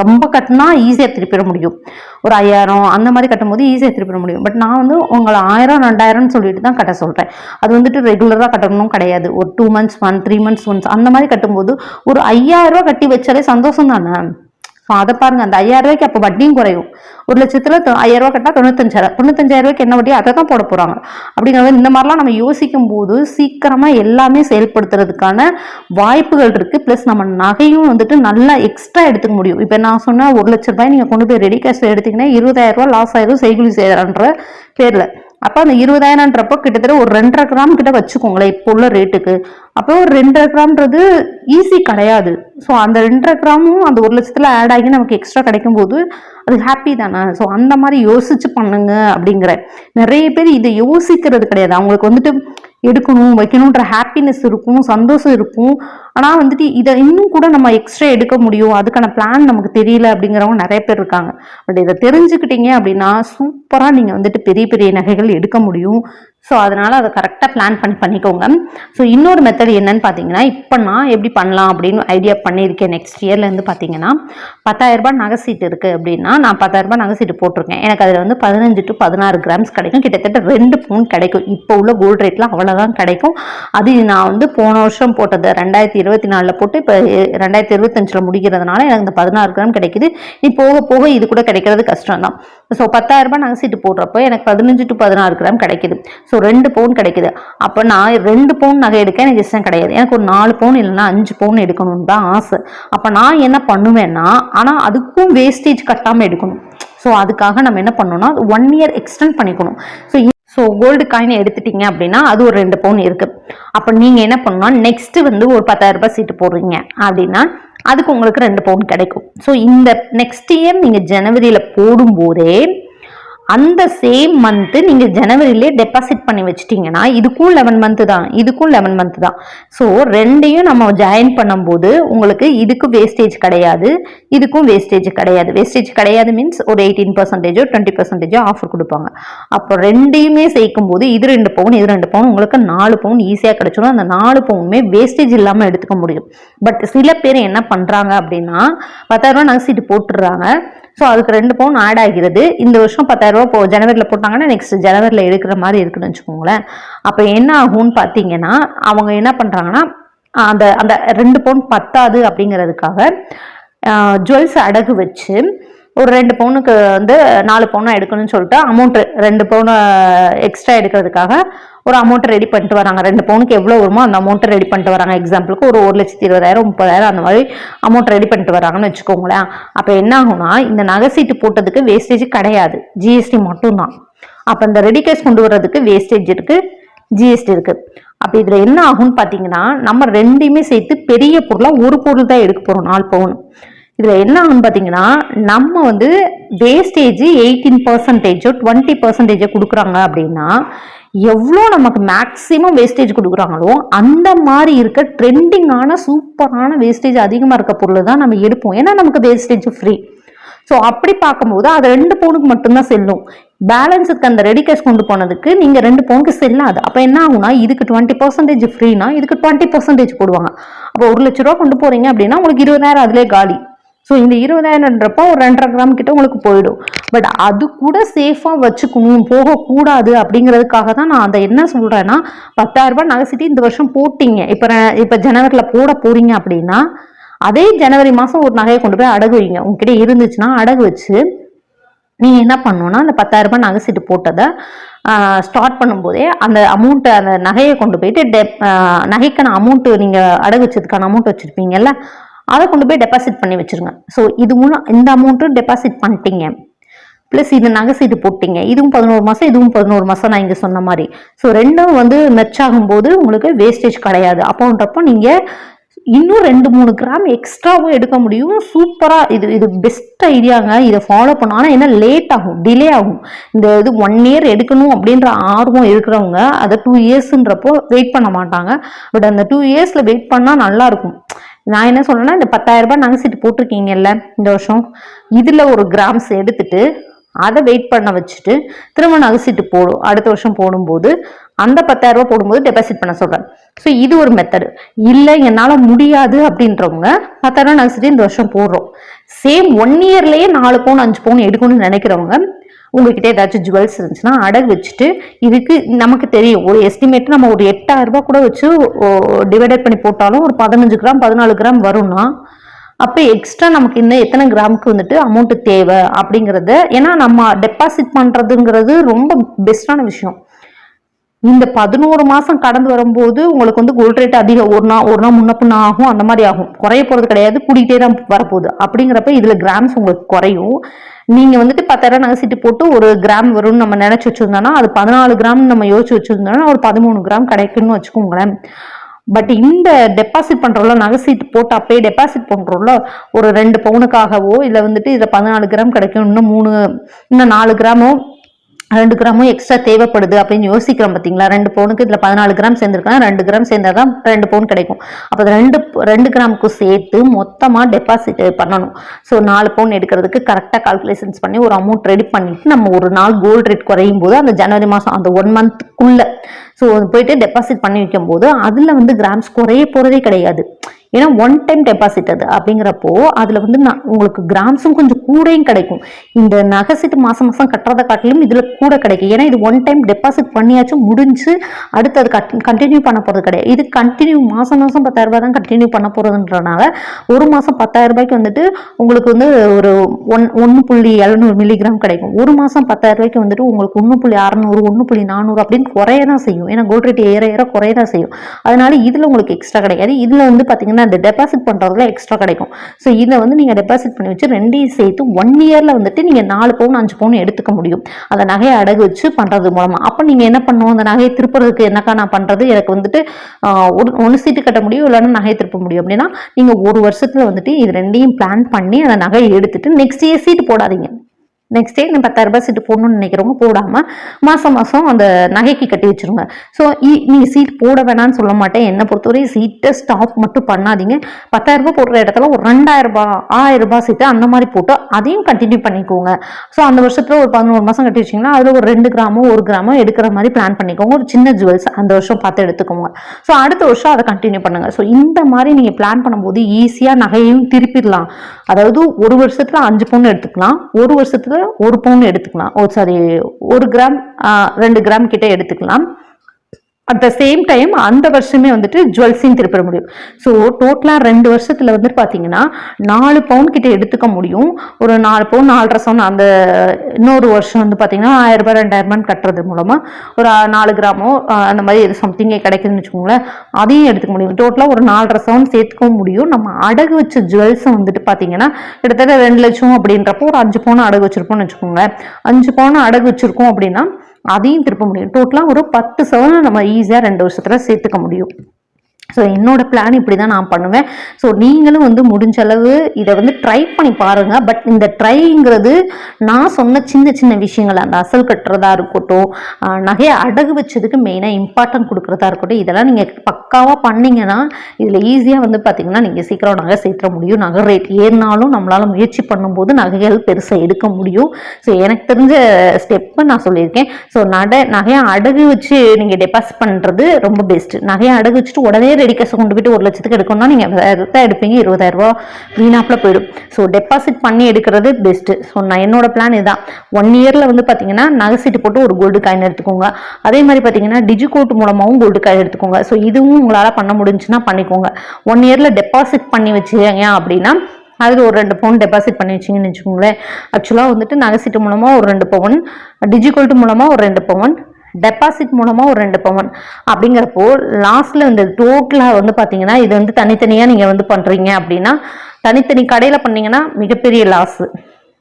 ரொம்ப கட்டினா ஈஸியாக திருப்பிட முடியும். ஒரு ஐயாயிரம் அந்த மாதிரி கட்டும்போது ஈஸியாக திருப்பிட முடியும். பட் நான் வந்து உங்களை ஆயிரம் ரெண்டாயிரம்னு சொல்லிட்டு தான் கட்ட சொல்கிறேன் அது வந்துட்டு ரெகுலராக கட்டணும் கிடையாது. ஒரு two months one three months once அந்த மாதிரி கட்டும்போது ஒரு ஐயாயிரம் ரூபா கட்டி வச்சாலே சந்தோஷம் தானே? அதை பாருங்க அந்த ஐயாயிரம் ரூபாய்க்கு அப்போ வட்டியும் குறையும். ஒரு லட்சத்துல ஐயாயிரம் ரூபாய் கட்டா தொண்ணூத்தஞ்சாயிரம் தொண்ணூத்தஞ்சாயிரம் ரூபாய்க்கு என்ன வட்டி? அதை தான் போட போறாங்க அப்படிங்கிறது இந்த மாதிரிலாம் நம்ம யோசிக்கும் போது சீக்கிரமா எல்லாமே செயல்படுத்துறதுக்கான வாய்ப்புகள் இருக்கு. ப்ளஸ் நம்ம நகையும் வந்துட்டு நல்லா எக்ஸ்ட்ரா எடுத்துக்க முடியும். இப்போ நான் சொன்ன ஒரு லட்ச ரூபாய் நீங்க கொண்டு போய் ரெடி கேஷ் எடுத்தீங்கன்னா இருபதாயிரம் ரூபாய் லாஸ் ஆயிரும் செய்குலி செய்யறன்ற பேர்ல. அப்போ அந்த இருபதாயிரம்ன்றப்போ கிட்டத்தட்ட ஒரு ரெண்டரை கிராம் கிட்ட வச்சுக்கோங்களேன் இப்போ உள்ள ரேட்டுக்கு. அப்போ ஒரு ரெண்டரை கிராம்ன்றது ஈஸி கிடையாது. ஸோ அந்த ரெண்டரை கிராமும் அந்த ஒரு லட்சத்தில் ஆட் ஆகி நமக்கு எக்ஸ்ட்ரா கிடைக்கும் போது அது ஹாப்பி தானே? ஸோ அந்த மாதிரி யோசிச்சு பண்ணுங்க அப்படிங்கிற. நிறைய பேர் இதை யோசிக்கிறது கிடையாது. அவங்களுக்கு வந்துட்டு எடுக்கணும் வைக்கணுன்ற ஹாப்பினஸ் இருக்கும் சந்தோஷம் இருக்கும். ஆனால் வந்துட்டு இதை இன்னும் கூட நம்ம எக்ஸ்ட்ரா எடுக்க முடியும். அதுக்கான பிளான் நமக்கு தெரியல அப்படிங்கிறவங்க நிறைய பேர் இருக்காங்க. பட் இதை தெரிஞ்சுக்கிட்டீங்க அப்படின்னா சூப்பராக நீங்கள் வந்துட்டு பெரிய பெரிய நகைகள் எடுக்க முடியும். ஸோ அதனால் அதை கரெக்டாக பிளான் பண்ணி பண்ணிக்கோங்க. ஸோ இன்னொரு மெத்தட் என்னன்னு பார்த்தீங்கன்னா இப்போ நான் எப்படி பண்ணலாம் அப்படின்னு ஐடியா பண்ணியிருக்கேன் நெக்ஸ்ட் இயர்லேருந்து பார்த்தீங்கன்னா பத்தாயிரம் ரூபாய் நகை சீட்டு இருக்குது அப்படின்னா நான் பத்தாயிரம் ரூபாய் நகை சீட்டு போட்டிருக்கேன். எனக்கு அதில் வந்து பதினஞ்சு டு பதினாறு கிராம்ஸ் கிடைக்கும். கிட்டத்தட்ட ரெண்டு பவுன் கிடைக்கும். இப்போ உள்ள கோல்டு ரேட்லாம் அவ்வளோதான் கிடைக்கும். அது நான் வந்து போன வருஷம் போட்டது ரெண்டாயிரத்தி இருபத்தி நாலில் போட்டு இப்போ ரெண்டாயிரத்தி இருபத்தஞ்சில் முடிக்கிறதுனால எனக்கு இந்த பதினாறு கிராம் கிடைக்குது. நீ போக போக இது கூட கிடைக்கிறது கஷ்டம் தான் ஸோ பத்தாயிரம் ரூபாய் நகை சீட்டு போடுறப்போ எனக்கு பதினஞ்சு டு பதினாறு கிராம் கிடைக்குது. ஸோ ரெண்டு பவுன் கிடைக்குது. அப்போ நான் ரெண்டு பவுன் நகை எடுக்க எனக்கு இஷ்டம் கிடையாது. எனக்கு ஒரு நாலு பவுன் இல்லைன்னா அஞ்சு பவுன் எடுக்கணும்னு தான் ஆசை. அப்போ நான் என்ன பண்ணுவேன்னா ஆனால் அதுக்கும் வேஸ்டேஜ் கட்டாமல் எடுக்கணும். ஸோ அதுக்காக நம்ம என்ன பண்ணோம்னா ஒன் இயர் எக்ஸ்டெண்ட் பண்ணிக்கணும். ஸோ ஸோ கோல்டு காயின் எடுத்துட்டீங்க அப்படின்னா அது ஒரு ரெண்டு பவுன் இருக்குது அப்போ நீங்கள் என்ன பண்ணணும் நெக்ஸ்ட்டு வந்து ஒரு பத்தாயிரம் ரூபாய் சீட்டு போடுறீங்க அப்படின்னா அதுக்கு உங்களுக்கு ரெண்டு பவுன் கிடைக்கும். ஸோ இந்த நெக்ஸ்ட் இயர் நீங்கள் ஜனவரியில் போடும்போதே அந்த சேம் மந்த்து நீங்கள் ஜனவரியிலே டெபாசிட் பண்ணி வச்சிட்டிங்கன்னா இதுக்கும் லெவன் மந்த்து தான் இதுக்கும் லெவன் மந்த்து தான். ஸோ ரெண்டையும் நம்ம ஜாயின் பண்ணும்போது உங்களுக்கு இதுக்கு வேஸ்டேஜ் கிடையாது இதுக்கும் வேஸ்டேஜ் கிடையாது. வேஸ்டேஜ் கிடையாது மீன்ஸ் ஒரு எயிட்டீன் பர்சன்டேஜோ டுவெண்ட்டி பர்சன்டேஜோ ஆஃபர் கொடுப்பாங்க. அப்போ ரெண்டையுமே சேர்க்கும் போது இது ரெண்டு பவுன் இது ரெண்டு பவுன் உங்களுக்கு நாலு பவுன் ஈஸியாக கிடைச்சிடும். அந்த நாலு பவுனுமே வேஸ்டேஜ் இல்லாமல் எடுத்துக்க முடியும். பட் சில பேர் என்ன பண்ணுறாங்க அப்படின்னா பத்தாயிரம் ரூபாய் நகை சீட்டு போட்டுடுறாங்க. ஸோ அதுக்கு ரெண்டு பவுன் ஆட் ஆகிறது. இந்த வருஷம் பத்தாயிரம் ரூபாய் இப்போ ஜனவரியில் போட்டாங்கன்னா நெக்ஸ்ட் ஜனவரியில் எடுக்கிற மாதிரி இருக்குன்னு வச்சுக்கோங்களேன். அப்போ என்ன ஆகும்னு பார்த்தீங்கன்னா அவங்க என்ன பண்ணுறாங்கன்னா அந்த அந்த ரெண்டு பவுன் பத்தாது அப்படிங்கிறதுக்காக ஜுவல்ஸ் அடகு வச்சு ஒரு ரெண்டு பவுனுக்கு வந்து நாலு பவுனாக எடுக்கணும்னு சொல்லிட்டு அமௌண்ட்டு ரெண்டு பவுன் எக்ஸ்ட்ரா எடுக்கிறதுக்காக ஒரு அமௌண்ட்டை ரெடி பண்ணிட்டு வராங்க. ரெண்டு பவுனுக்கு எவ்வளோ வருமோ அந்த அமௌண்ட்டை ரெடி பண்ணிட்டு வராங்க. எக்ஸாம்பிளுக்கு ஒரு ஒரு லட்சத்தி இருபதாயிரம் முப்பதாயிரம் அந்த மாதிரி அமௌண்ட் ரெடி பண்ணிட்டு வராங்கன்னு வச்சுக்கோங்களேன். அப்போ என்ன ஆகும்னா இந்த நகை சீட்டு போட்டதுக்கு வேஸ்டேஜ் கிடையாது. ஜிஎஸ்டி மட்டும்தான். அப்போ இந்த ரெடி கேஷ் கொண்டு வர்றதுக்கு வேஸ்டேஜ் இருக்கு ஜிஎஸ்டி இருக்குது அப்போ இதில் என்ன ஆகும்னு பார்த்தீங்கன்னா நம்ம ரெண்டையுமே சேர்த்து பெரிய பொருளாக ஒரு பொருள் தான் எடுக்க போகிறோம் நாலு பவுன். இதில் என்ன ஆகுன்னு பார்த்தீங்கன்னா நம்ம வந்து வேஸ்டேஜ் எயிட்டீன் பர்சன்டேஜோ டுவெண்ட்டி பர்சன்டேஜோ கொடுக்குறாங்க அப்படின்னா எவ்வளோ நமக்கு மேக்ஸிமம் வேஸ்டேஜ் கொடுக்குறாங்களோ அந்த மாதிரி இருக்க ட்ரெண்டிங்கான சூப்பரான வேஸ்டேஜ் அதிகமாக இருக்க பொருள் தான் நம்ம எடுப்போம். ஏன்னா நமக்கு வேஸ்டேஜ் ஃப்ரீ ஸோ அப்படி பார்க்கும்போது அது ரெண்டு பவுனுக்கு மட்டும்தான் செல்லும். பேலன்ஸுக்கு அந்த ரெடி கேஷ் கொண்டு போனதுக்கு நீங்கள் ரெண்டு பவுனுக்கு செல்லாது. அப்போ என்ன ஆகும்னா இதுக்கு டுவெண்ட்டி பர்சன்டேஜ் ஃப்ரீனா இதுக்கு டுவெண்ட்டி பர்சன்டேஜ் போடுவாங்க. அப்போ ஒரு லட்ச ரூபா கொண்டு போறீங்க அப்படின்னா உங்களுக்கு இருபதாயிரம் அதிலே காலி. ஸோ இந்த இருபதாயிரம்ன்றப்போ ஒரு ரெண்டரை கிராம் கிட்ட உங்களுக்கு போயிடும். பட் அது கூட சேஃபாக வச்சுக்கணும். போகக்கூடாது அப்படிங்கிறதுக்காக தான் நான் அதை என்ன சொல்கிறேன்னா பத்தாயிரம் ரூபாய் நகை சீட்டு இந்த வருஷம் போட்டீங்க. இப்போ இப்போ ஜனவரியில் போட போறீங்க அப்படின்னா அதே ஜனவரி மாதம் ஒரு நகையை கொண்டு போய் அடகு வைங்க. உங்ககிட்ட இருந்துச்சுன்னா அடகு வச்சு நீங்கள் என்ன பண்ணணும்னா அந்த பத்தாயிரம் ரூபாய் நகை சீட்டு போட்டதை ஸ்டார்ட் பண்ணும்போதே அந்த அமௌண்ட்டை அந்த நகையை கொண்டு போயிட்டு டெப் நகைக்கான அமௌண்ட்டு நீங்கள் அடகு வச்சதுக்கான அமௌண்ட் வச்சுருப்பீங்கல்ல அதை கொண்டு போய் டெபாசிட் பண்ணி வச்சிருங்க. ஸோ இது மூலம் இந்த அமௌண்ட்டும் டெபாசிட் பண்ணிட்டீங்க. ப்ளஸ் இது நகை சீட்டு போட்டிங்க. இதுவும் பதினோரு மாதம் இதுவும் பதினோரு மாதம் நான் இங்கே சொன்ன மாதிரி. ஸோ ரெண்டும் வந்து மெர்ச் ஆகும்போது உங்களுக்கு வேஸ்டேஜ் கிடையாது. அப்போன்றப்போ நீங்கள் இன்னும் ரெண்டு மூணு கிராம் எக்ஸ்ட்ராவும் எடுக்க முடியும். சூப்பராக இது இது பெஸ்ட் ஐடியாங்க இதை ஃபாலோ பண்ண ஆனால் என்ன லேட் ஆகும் டிலே ஆகும். இந்த இது ஒன் இயர் எடுக்கணும் அப்படின்ற ஆர்வம் இருக்கிறவங்க அதை டூ இயர்ஸ்ன்றப்போ வெயிட் பண்ண மாட்டாங்க. பட் அந்த டூ இயர்ஸில் வெயிட் பண்ணால் நல்லாயிருக்கும் நான் என்ன சொல்றேன்னா இந்த பத்தாயிரம் ரூபாய் நகை சீட்டு போட்டிருக்கீங்கல்ல இந்த வருஷம். இதில் ஒரு கிராம்ஸ் எடுத்துட்டு அதை வெயிட் பண்ண வச்சுட்டு திரும்ப நகை சீட்டு போடும் அடுத்த வருஷம் போடும்போது அந்த பத்தாயிரம் ரூபாய் போடும்போது டெபாசிட் பண்ண சொல்றேன். ஸோ இது ஒரு மெத்தடு இல்லை என்னால் முடியாது அப்படின்றவங்க பத்தாயிரம் ரூபாய் நகை சீட்டு இந்த வருஷம் போடுறோம். சேம் ஒன் இயர்லேயே நாலு பவுன் அஞ்சு பவுன் எடுக்கணும்னு நினைக்கிறவங்க உங்ககிட்ட ஏதாச்சும் ஜுவல்ஸ் இருந்துச்சுன்னா அடகு வச்சுட்டு இதுக்கு நமக்கு தெரியும். ஒரு எஸ்டிமேட் நம்ம ஒரு எட்டாயிரம் ரூபாய் கூட வச்சு டிவைடட் பண்ணி போட்டாலும் ஒரு பதினஞ்சு கிராம் பதினாலு கிராம் வரும்னா அப்போ எக்ஸ்ட்ரா நமக்கு இன்னும் எத்தனை கிராமுக்கு வந்துட்டு அமௌண்ட்டு தேவை அப்படிங்கிறத ஏன்னா நம்ம டெபாசிட் பண்ணுறதுங்கிறது ரொம்ப பெஸ்ட்டான விஷயம். இந்த பதினோரு மாதம் கடந்து வரும்போது உங்களுக்கு வந்து கோல்ட் ரேட் அதிகம் ஒரு நாள் ஒரு நாள் முன்ன ஆகும் அந்த மாதிரி ஆகும். குறைய போகிறது கிடையாது கூடிக்கிட்டே தான் வரப்போகுது. அப்படிங்கிறப்ப இதில் கிராம்ஸ் உங்களுக்கு குறையும். நீங்க வந்துட்டு பத்தாயிரம் நகை சீட்டு போட்டு ஒரு கிராம் வரும்னு நம்ம நினைச்சு வச்சிருந்தோம்னா அது பதினாலு கிராம் நம்ம யோசிச்சு வச்சிருந்தோம்னா ஒரு பதிமூணு கிராம் கிடைக்கும்னு வச்சுக்கோங்களேன். பட் இந்த டெபாசிட் பண்றோம்ல நகை சீட்டு போட்டு அப்பயே டெபாசிட் பண்றோம்ல ஒரு ரெண்டு பவுனுக்காகவோ இல்லை வந்துட்டு இதில் பதினாலு கிராம் கிடைக்கும் இன்னும் மூணு இன்னும் நாலு கிராமோ ரெண்டு கிராமும் எக்ஸ்ட்ரா தேவைப்படுது அப்படின்னு யோசிக்கிறோம் பார்த்தீங்களா ரெண்டு பவுனுக்கு இதில் பதினாலு கிராம் சேர்ந்துருக்காங்க ரெண்டு கிராம் சேர்ந்தால் தான் ரெண்டு பவுன் கிடைக்கும். அப்போ ரெண்டு ரெண்டு கிராமுக்கு சேர்த்து மொத்தமாக டெபாசிட் பண்ணணும். ஸோ நாலு பவுன் எடுக்கிறதுக்கு கரெக்டாக கால்குலேஷன்ஸ் பண்ணி ஒரு அமௌண்ட் ரெடி பண்ணிவிட்டு நம்ம ஒரு நாள் கோல்டு ரேட் குறையும் போது அந்த ஜனவரி மாதம் அந்த ஒன் மந்த்துக்குள்ள ஸோ போயிட்டு டெபாசிட் பண்ணி வைக்கும் போது அதில் வந்து கிராம்ஸ் குறைய போகிறதே கிடையாது. ஏன்னா ஒன் டைம் டெபாசிட் அது. அப்படிங்கிறப்போ அதில் வந்து நான் உங்களுக்கு கிராம்ஸும் கொஞ்சம் கூடையும் கிடைக்கும். இந்த நகை சீட்டு மாதம் மாதம் கட்டுறதை காட்டிலும் இதில் கூட கிடைக்கும். ஏன்னா இது ஒன் டைம் டெபாசிட் பண்ணியாச்சும் முடிஞ்சு அடுத்து அது கண்டினியூ பண்ண போகிறது கிடையாது. இது கண்டினியூ மாதம் மாதம் பத்தாயிரரூபா தான் கண்டினியூ பண்ண போகிறதுன்றனால ஒரு மாதம் பத்தாயிரரூபாய்க்கு வந்துட்டு உங்களுக்கு வந்து ஒரு ஒன் ஒன்று புள்ளி எழுநூறு மில்லிகிராம் கிடைக்கும். ஒரு மாதம் பத்தாயிரரூபாய்க்கு வந்துட்டு உங்களுக்கு ஒன்று புள்ளி அறநூறு ஒன்று புள்ளி நானூறு அப்படின்னு குறைய தான் செய்யும். ஏன்னா கோல்ட் ரேட் ஏற ஏற குறைய தான் செய்யும். அதனால இதில் உங்களுக்கு எக்ஸ்ட்ரா கிடைக்காது இதில் வந்து பார்த்தீங்கன்னா அந்த டெபாசிட் பண்ணுறதுல எக்ஸ்ட்ரா கிடைக்கும். ஸோ இதை வந்து நீங்கள் டெபாசிட் பண்ணி வச்சு ரெண்டையும் சேர்த்து ஒன் இயரில் வந்துட்டு நீங்கள் நாலு பவுன் அஞ்சு பவுன் எடுத்துக்க முடியும். அந்த நகையை அடகு வச்சு பண்ணுறது மூலமாக அப்போ நீங்கள் என்ன பண்ணுவோம் அந்த நகையை திருப்புறதுக்கு என்னக்கா நான் பண்ணுறது எனக்கு வந்துட்டு ஒரு ஒன்று சீட்டு கட்ட முடியும் இல்லைன்னா நகையை திருப்ப முடியும். அப்படின்னா நீங்கள் ஒரு வருஷத்தில் வந்துட்டு இது ரெண்டையும் பிளான் பண்ணி அந்த நகையை எடுத்துட்டு நெக்ஸ்ட் இயர் சீட்டு போடாதீங்க. நெக்ஸ்ட் டே நீங்கள் பத்தாயிரம் சீட்டு போடணும்னு நினைக்கிறவங்க போடாமல் மாதம் மாதம் அந்த நகைக்கு கட்டி வச்சிருங்க. ஸோ நீங்கள் சீட் போட வேணாம்னு சொல்ல மாட்டேன். என்னை பொறுத்தவரை சீட்டை ஸ்டாப் மட்டும் பண்ணாதீங்க. பத்தாயிரரூபா போடுற இடத்துல ஒரு ரெண்டாயிரரூபா ஆயிரரூபா சீட்டு அந்த மாதிரி போட்டு அதையும் கண்டினியூ பண்ணிக்கோங்க. ஸோ அந்த வருஷத்தில் ஒரு பதினோரு மாதம் கட்டி வச்சிங்கன்னா அதில் ஒரு ரெண்டு கிராமோ ஒரு கிராமோ எடுக்கிற மாதிரி பிளான் பண்ணிக்கோங்க. ஒரு சின்ன ஜுவல்ஸ் அந்த வருஷம் பார்த்து எடுத்துக்கோங்க. ஸோ அடுத்த வருஷம் அதை கண்டினியூ பண்ணுங்கள் ஸோ இந்த மாதிரி நீங்கள் பிளான் பண்ணும்போது ஈஸியாக நகையும் திருப்பிடலாம். அதாவது ஒரு வருஷத்தில் அஞ்சு பவுன் எடுத்துக்கலாம். ஒரு வருஷத்தில் ஒரு பவுன் எடுத்துக்கலாம். ஓ சாரி ஒரு கிராம் ரெண்டு கிராம் கிட்ட எடுத்துக்கலாம். அட் த சேம் டைம் அந்த வருஷமே வந்துட்டு ஜுவல்ஸையும் திருப்பிட முடியும். ஸோ டோட்டலாக ரெண்டு வருஷத்தில் வந்துட்டு பார்த்தீங்கன்னா நாலு பவுன் கிட்ட எடுத்துக்க முடியும். ஒரு நாலு பவுன் நாலரை சவுன் அந்த இன்னொரு வருஷம் வந்து பார்த்தீங்கன்னா ஆயிரம் ரூபாய் ரெண்டாயிரம் ரூபாய் கட்டுறது மூலமாக ஒரு நாலு கிராமோ அந்த மாதிரி எது சம்திங்கே கிடைக்குதுன்னு வச்சுக்கோங்களேன் அதையும் எடுத்துக்க முடியும். டோட்டலாக ஒரு நாலரை சவுன் சேர்த்துக்கவும் முடியும். நம்ம அடகு வச்ச ஜுவல்ஸை வந்துட்டு பார்த்தீங்கன்னா கிட்டத்தட்ட ரெண்டு லட்சம் அப்படின்றப்போ ஒரு அஞ்சு பவுன் அடகு வச்சுருப்போம்னு வச்சுக்கோங்களேன். அஞ்சு பவுன் அடகு வச்சுருக்கோம் அப்படின்னா அதையும் திருப்ப முடியும். டோட்டலாக ஒரு பத்து சவரன் நம்ம ஈஸியாக ரெண்டு வருஷத்துல சேர்த்துக்க முடியும். ஸோ என்னோட பிளான் இப்படி தான் நான் பண்ணுவேன். ஸோ நீங்களும் வந்து முடிஞ்ச அளவு இதை வந்து ட்ரை பண்ணி பாருங்கள் பட் இந்த ட்ரைங்கிறது நான் சொன்ன சின்ன சின்ன விஷயங்கள் அந்த அசல் கட்டுறதா இருக்கட்டும் நகையை அடகு வச்சதுக்கு மெயினாக இம்பார்ட்டன்ட் கொடுக்குறதா இருக்கட்டும் இதெல்லாம் நீங்கள் பக்காவாக பண்ணிங்கன்னா இதில் ஈஸியாக வந்து பார்த்தீங்கன்னா நீங்கள் சீக்கிரம் நகை சேர்த்துற முடியும். நகை ரேட் ஏறினாலும் நம்மளால் முயற்சி பண்ணும்போது நகைகள் பெருசாக எடுக்க முடியும். ஸோ எனக்கு தெரிஞ்ச ஸ்டெப்பை நான் சொல்லியிருக்கேன். ஸோ நட நகையை அடகு வச்சு நீங்கள் டெபாசிட் பண்ணுறது ரொம்ப பெஸ்ட்டு நகையை அடகு வச்சுட்டு உடனே ரெடி கேஷை கொண்டு போயிட்டு ஒரு லட்சத்துக்கு எடுக்கணும்னா நீங்கள் தான் எடுப்பீங்க இருபதாயிரம் ரூபா வீணாப்பில் போயிடும். ஸோ டெபாசிட் பண்ணி எடுக்கிறது பெஸ்ட்டு ஸோ நான் என்னோட பிளான் இதுதான். ஒன் இயரில் வந்து பார்த்தீங்கன்னா நகை சீட்டு போட்டு ஒரு கோல்டு காயின் எடுத்துக்கோங்க. அதே மாதிரி பார்த்தீங்கன்னா டிஜிகோட் மூலமாகவும் கோல்டு காயின் எடுத்துக்கோங்க. ஸோ இதுவும் உங்களால் பண்ண முடிஞ்சுன்னா பண்ணிக்கோங்க. ஒன் இயரில் டெபாசிட் பண்ணி வச்சுருங்க அப்படின்னா அதில் ஒரு ரெண்டு பவுன் டெபாசிட் பண்ணி வச்சிங்கன்னு வச்சுக்கோங்களேன். ஆக்சுவலாக வந்துட்டு நகைசீட்டு மூலமாக ஒரு ரெண்டு பவுன் டிஜிகோல்ட் மூலமாக ஒரு ரெண்டு பவுன் டெபாசிட் மூலமாக ஒரு ரெண்டு பவுன் அப்படிங்கிறப்போ லாஸ்ட்டில் இந்த டோட்டலாக வந்து பார்த்தீங்கன்னா இது வந்து தனித்தனியாக நீங்கள் வந்து பண்ணுறீங்க அப்படின்னா தனித்தனி கடையில் பண்ணிங்கன்னா மிகப்பெரிய லாஸு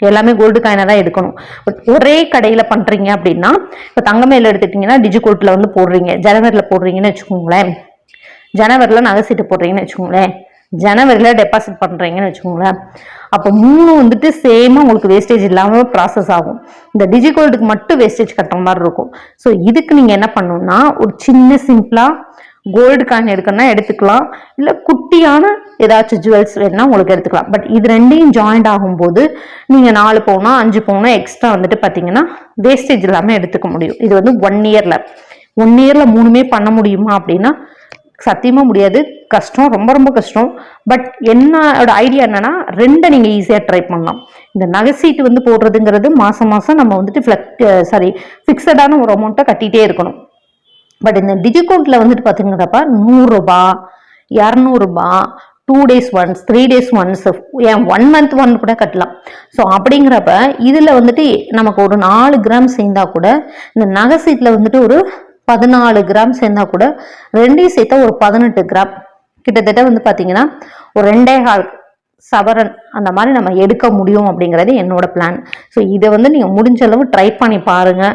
எல்லாமே கோல்டு காயினாக தான் எடுக்கணும். பட் ஒரே கடையில் பண்ணுறீங்க அப்படின்னா இப்போ தங்கமேல எடுத்துட்டிங்கன்னா டிஜிகோட்டில் வந்து போடுறீங்க. ஜனவரியில் போடுறீங்கன்னு வச்சுக்கோங்களேன். ஜனவரியில் நகை சீட்டு போடுறீங்கன்னு வச்சுக்கோங்களேன். ஜனவரியில் டெபாசிட் பண்ணுறீங்கன்னு வச்சுக்கோங்களேன். அப்போ மூணு வந்துட்டு சேமாக உங்களுக்கு வேஸ்டேஜ் இல்லாமல் ப்ராசஸ் ஆகும். இந்த டிஜிகோல்டுக்கு மட்டும் வேஸ்டேஜ் கட்டுற மாதிரி இருக்கும். ஸோ இதுக்கு நீங்கள் என்ன பண்ணணும்னா ஒரு சின்ன சிம்பிளாக கோல்டு காயின் எடுக்கணும்னா எடுத்துக்கலாம். இல்லை குட்டியான ஏதாச்சும் ஜுவல்ஸ் வேணும்னா உங்களுக்கு எடுத்துக்கலாம். பட் இது ரெண்டையும் ஜாயிண்ட் ஆகும்போது நீங்கள் நாலு பவுனா அஞ்சு பவுனா எக்ஸ்ட்ரா வந்துட்டு பார்த்தீங்கன்னா வேஸ்டேஜ் இல்லாமல் எடுத்துக்க முடியும். இது வந்து ஒன் இயரில் ஒன் இயரில் மூணுமே பண்ண முடியுமா அப்படின்னா சத்தியமாக முடியாது. கஷ்டம் ரொம்ப ரொம்ப கஷ்டம். பட் என்னோட ஐடியா என்னன்னா ரெண்டை நீங்கள் ஈஸியாக ட்ரை பண்ணலாம். இந்த நகை சீட்டு வந்து போடுறதுங்கிறது மாதம் மாதம் நம்ம வந்துட்டு ஃபிளக் சாரி ஃபிக்ஸடான ஒரு அமௌண்ட்டை கட்டிகிட்டே இருக்கணும். பட் இந்த டிஜிகோண்ட்ல வந்துட்டு பாத்தீங்கன்னாப்பா நூறுரூபா இரநூறுபா two days once three days once ஏன் ஒன் மந்த் ஒன் கூட கட்டலாம். ஸோ அப்படிங்கிறப்ப இதில் வந்துட்டு நமக்கு ஒரு நாலு கிராம் சேர்ந்தா கூட இந்த நகை சீட்டில் வந்துட்டு ஒரு பதினாலு கிராம் சேர்ந்தா கூட ரெண்டையும் சேர்த்தா ஒரு பதினெட்டு கிராம். கிட்டத்தட்ட வந்து பார்த்தீங்கன்னா ஒரு ரெண்டே கால் சவரன் அந்த மாதிரி நம்ம எடுக்க முடியும் அப்படிங்கிறது என்னோட பிளான் ஸோ இதை வந்து நீங்கள் முடிஞ்ச அளவு ட்ரை பண்ணி பாருங்க.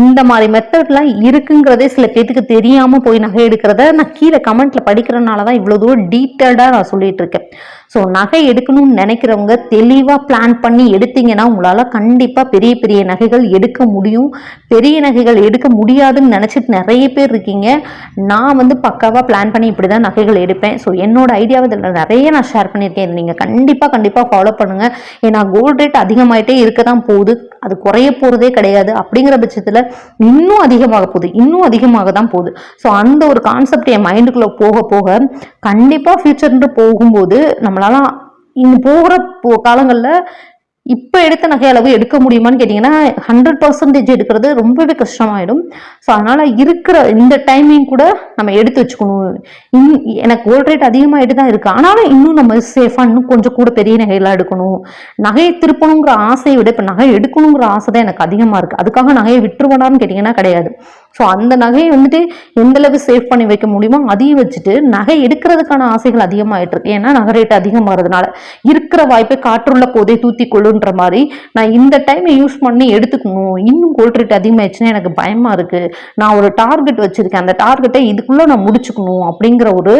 இந்த மாதிரி மெத்தட்லாம் இருக்குங்கிறதே சில பேத்துக்கு தெரியாமல் போய் நகை எடுக்கிறத நான் கீழே கமெண்ட்ல படிக்கிறனால தான் இவ்வளோ தூரம் டீட்டெயில்டாக நான் சொல்லிட்டு இருக்கேன். ஸோ நகை எடுக்கணும்னு நினைக்கிறவங்க தெளிவாக பிளான் பண்ணி எடுத்தீங்கன்னா உங்களால் கண்டிப்பாக பெரிய பெரிய நகைகள் எடுக்க முடியும். பெரிய நகைகள் எடுக்க முடியாதுன்னு நினச்சிட்டு நிறைய பேர் இருக்கீங்க. நான் வந்து பக்காவாக பிளான் பண்ணி இப்படி தான் நகைகள் எடுப்பேன். ஸோ என்னோட ஐடியாவை இதில் நிறைய நான் ஷேர் பண்ணியிருக்கேன். நீங்கள் கண்டிப்பாக கண்டிப்பாக ஃபாலோ பண்ணுங்கள் ஏன்னா கோல்டு ரேட் அதிகமாயிட்டே இருக்க தான் போகுது. அது குறைய போகிறதே கிடையாது. அப்படிங்கிற பட்சத்தில் இன்னும் அதிகமாக போகுது. இன்னும் அதிகமாக தான் போகுது. ஸோ அந்த ஒரு கான்செப்ட் என் மைண்டுக்குள்ளே போக போக கண்டிப்பாக ஃபியூச்சர்ன்ட்டு போகும்போது நம்மளால இனி போகிற போ காலங்களில் இப்போ எடுத்த நகை அளவு எடுக்க முடியுமான்னு கேட்டிங்கன்னா ஹண்ட்ரட் பர்சன்டேஜ் எடுக்கிறது ரொம்பவே கஷ்டமாயிடும். ஸோ அதனால் இருக்கிற இந்த டைமிங் கூட நம்ம எடுத்து வச்சுக்கணும். இன் எனக்கு கோல்ட் ரேட் அதிகமாகிட்டு தான் இருக்குது ஆனாலும் இன்னும் நம்ம சேஃபாக இன்னும் கொஞ்சம் கூட பெரிய நகையெல்லாம் எடுக்கணும். நகையை திருப்பணுங்கிற ஆசையை விட இப்போ நகை எடுக்கணுங்கிற ஆசை தான் எனக்கு அதிகமாக இருக்குது அதுக்காக நகையை விட்டுருவேனான்னு கேட்டிங்கன்னா கிடையாது. ஸோ அந்த நகையை வந்துட்டு எந்த அளவு சேவ் பண்ணி வைக்க முடியுமோ அதையும் வச்சுட்டு நகை எடுக்கிறதுக்கான ஆசைகள் அதிகமாகிட்டு இருக்கு. ஏன்னா நகை ரேட் அதிகமாகிறதுனால இருக்கிற வாய்ப்பை காற்றுள்ள போதே தூத்தி கொள்ளுன்ற மாதிரி நான் இந்த டைமை யூஸ் பண்ணி எடுத்துக்கணும். இன்னும் கோல்ட் ரேட் அதிகமாகிடுச்சுன்னா எனக்கு பயமாக இருக்குது நான் ஒரு டார்கெட் வச்சுருக்கேன். அந்த டார்கெட்டை இதுக்குள்ளே நான் முடிச்சுக்கணும் அப்படிங்கிற ஒரு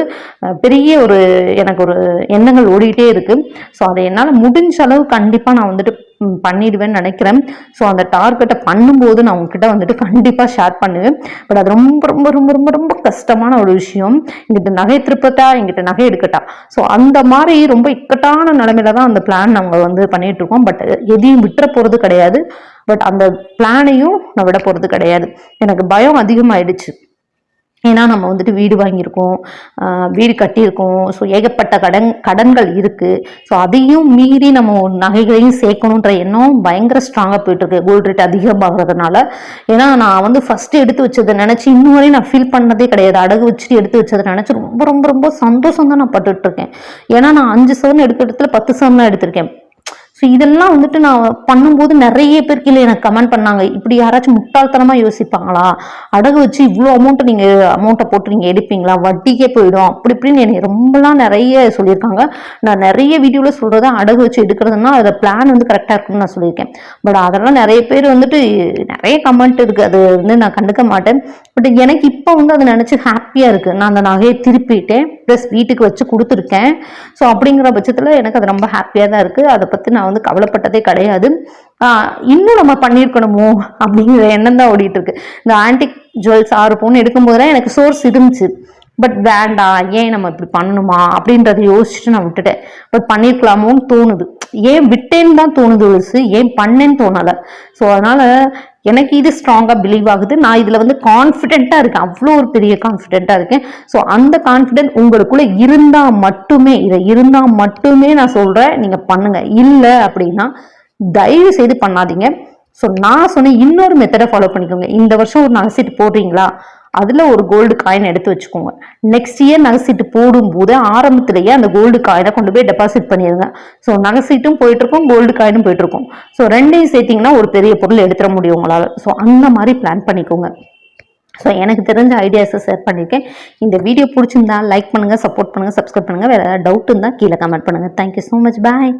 பெரிய ஒரு எனக்கு ஒரு எண்ணங்கள் ஓடிக்கிட்டே இருக்குது ஸோ அதை என்னால் முடிஞ்ச அளவு கண்டிப்பாக நான் வந்துட்டு பண்ணிடுவேன்னு நினைக்கிறேன். ஸோ அந்த டார்கெட்டை பண்ணும்போது நான் உங்ககிட்ட வந்துட்டு கண்டிப்பாக ஷேர் பண்ணுவேன் பட் அது ரொம்ப ரொம்ப ரொம்ப ரொம்ப ரொம்ப கஷ்டமான ஒரு விஷயம். இங்கிட்ட நகை திருப்பத்தா எங்கிட்ட நகை எடுக்கட்டா. ஸோ அந்த மாதிரி ரொம்ப இக்கட்டான நிலைமையில தான் அந்த பிளான் நாங்கள் வந்து பண்ணிட்டு இருக்கோம் பட் எதையும் விட்டுற போகிறது கிடையாது. பட் அந்த பிளானையும் நான் விட போகிறது கிடையாது. எனக்கு பயம் அதிகமாயிடுச்சு. ஏன்னா நம்ம வந்துட்டு வீடு வாங்கியிருக்கோம் வீடு கட்டியிருக்கோம். ஸோ ஏகப்பட்ட கடன் கடன்கள் இருக்குது ஸோ அதையும் மீறி நம்ம நகைகளையும் சேர்க்கணுன்ற எண்ணம் பயங்கர ஸ்ட்ராங்காக போயிட்டுருக்கு. கோல்டு ரேட் அதிகமாகிறதுனால. ஏன்னா நான் வந்து ஃபஸ்ட்டு எடுத்து வச்சதை நினச்சி இன்னும் வரையும் நான் ஃபீல் பண்ணதே கிடையாது. அடகு வச்சுட்டு எடுத்து வச்சதை நினச்சி ரொம்ப ரொம்ப ரொம்ப சந்தோஷம் தான் நான் பட்டுட்ருக்கேன். ஏன்னா நான் அஞ்சு சவன் எடுக்க இடத்துல பத்து சவன் தான் எடுத்திருக்கேன். ஸோ இதெல்லாம் வந்துட்டு நான் பண்ணும்போது நிறைய பேர் கீழே எனக்கு கமெண்ட் பண்ணாங்க. இப்படி யாராச்சும் முட்டாள்தனமாக யோசிப்பாங்களா? அடகு வச்சு இவ்வளோ அமௌண்ட்டை நீங்கள் அமௌண்ட்டை போட்டு நீங்கள் எடுப்பீங்களா? வட்டிக்கே போயிடும். அப்படி இப்படின்னு என்னை ரொம்பலாம் நிறைய சொல்லியிருக்காங்க. நான் நிறைய வீடியோவில் சொல்கிறது அடகு வச்சு எடுக்கிறதுனா அதை பிளான் வந்து கரெக்டாக இருக்குன்னு நான் சொல்லியிருக்கேன். பட் அதெல்லாம் நிறைய பேர் வந்துட்டு நிறைய கமெண்ட் இருக்குது அது வந்து நான் கண்டுக்க மாட்டேன். பட் எனக்கு இப்போ வந்து அதை நினச்சி ஹாப்பியாக இருக்குது நான் அந்த நகையை திருப்பிட்டேன். ப்ளஸ் வீட்டுக்கு வச்சு கொடுத்துருக்கேன். ஸோ அப்படிங்கிற பட்சத்தில் எனக்கு அது ரொம்ப ஹாப்பியாக தான் இருக்குது அதை பற்றி நான் வந்து கவலைப்பட்டதே கிடையாது. ஆஹ் இன்னும் நம்ம பண்ணியிருக்கணுமோ அப்படிங்கிற எண்ணம் தான் ஓடிட்டு இருக்கு இந்த ஆன்டிக் ஜுவல்ஸ் ஆறு பவுன் எடுக்கும்போது தான் எனக்கு சோர்ஸ் இருந்துச்சு. பட் வேண்டாம் ஏன் நம்ம இப்படி பண்ணணுமா அப்படின்றத யோசிச்சுட்டு நான் விட்டுட்டேன். பட் பண்ணியிருக்கலாமோன்னு தோணுது. ஏன் விட்டேன்னு தான் தோணுது ஒழிச்சு ஏன் பண்ணேன்னு தோணலை. ஸோ அதனால எனக்கு இது ஸ்ட்ராங்காக பிலீவ் ஆகுது. நான் இதில் வந்து கான்ஃபிடென்ட்டாக இருக்கேன். அவ்வளோ ஒரு பெரிய கான்ஃபிடென்ட்டாக இருக்கேன். ஸோ அந்த கான்ஃபிடென்ட் உங்களுக்குள்ள இருந்தால் மட்டுமே இதை இருந்தால் மட்டுமே நான் சொல்கிறேன் நீங்கள் பண்ணுங்க. இல்லை அப்படின்னா தயவு செய்து பண்ணாதீங்க. ஸோ நான் சொன்ன இன்னொரு மெத்தடை ஃபாலோ பண்ணிக்கோங்க. இந்த வருஷம் ஒரு நகை சீட்டு போடுறீங்களா? அதில் ஒரு கோல்டு காயின் எடுத்து வச்சுக்கோங்க. நெக்ஸ்ட் இயர் நகை சீட்டு போடும்போது ஆரம்பத்திலேயே அந்த கோல்டு காயினை கொண்டு போய் டெபாசிட் பண்ணிடுங்க. ஸோ நகைசீட்டும் போயிட்டுருக்கும் கோல்டு காயினும் போயிட்டுருக்கும் ஸோ ரெண்டையும் சேர்த்திங்கன்னா ஒரு பெரிய பொருள் எடுத்துட முடியும் உங்களால். ஸோ அந்த மாதிரி பிளான் பண்ணிக்கோங்க. ஸோ எனக்கு தெரிஞ்ச ஐடியாஸை ஷேர் பண்ணியிருக்கேன் இந்த வீடியோ பிடிச்சிருந்தா லைக் பண்ணுங்கள் சப்போர்ட் பண்ணுங்கள் சப்ஸ்கிரைப் பண்ணுங்கள் வேறு ஏதாவது டவுட் இருந்தால் கீழே கமெண்ட் பண்ணுங்கள் தேங்க்யூ ஸோ மச் பாய்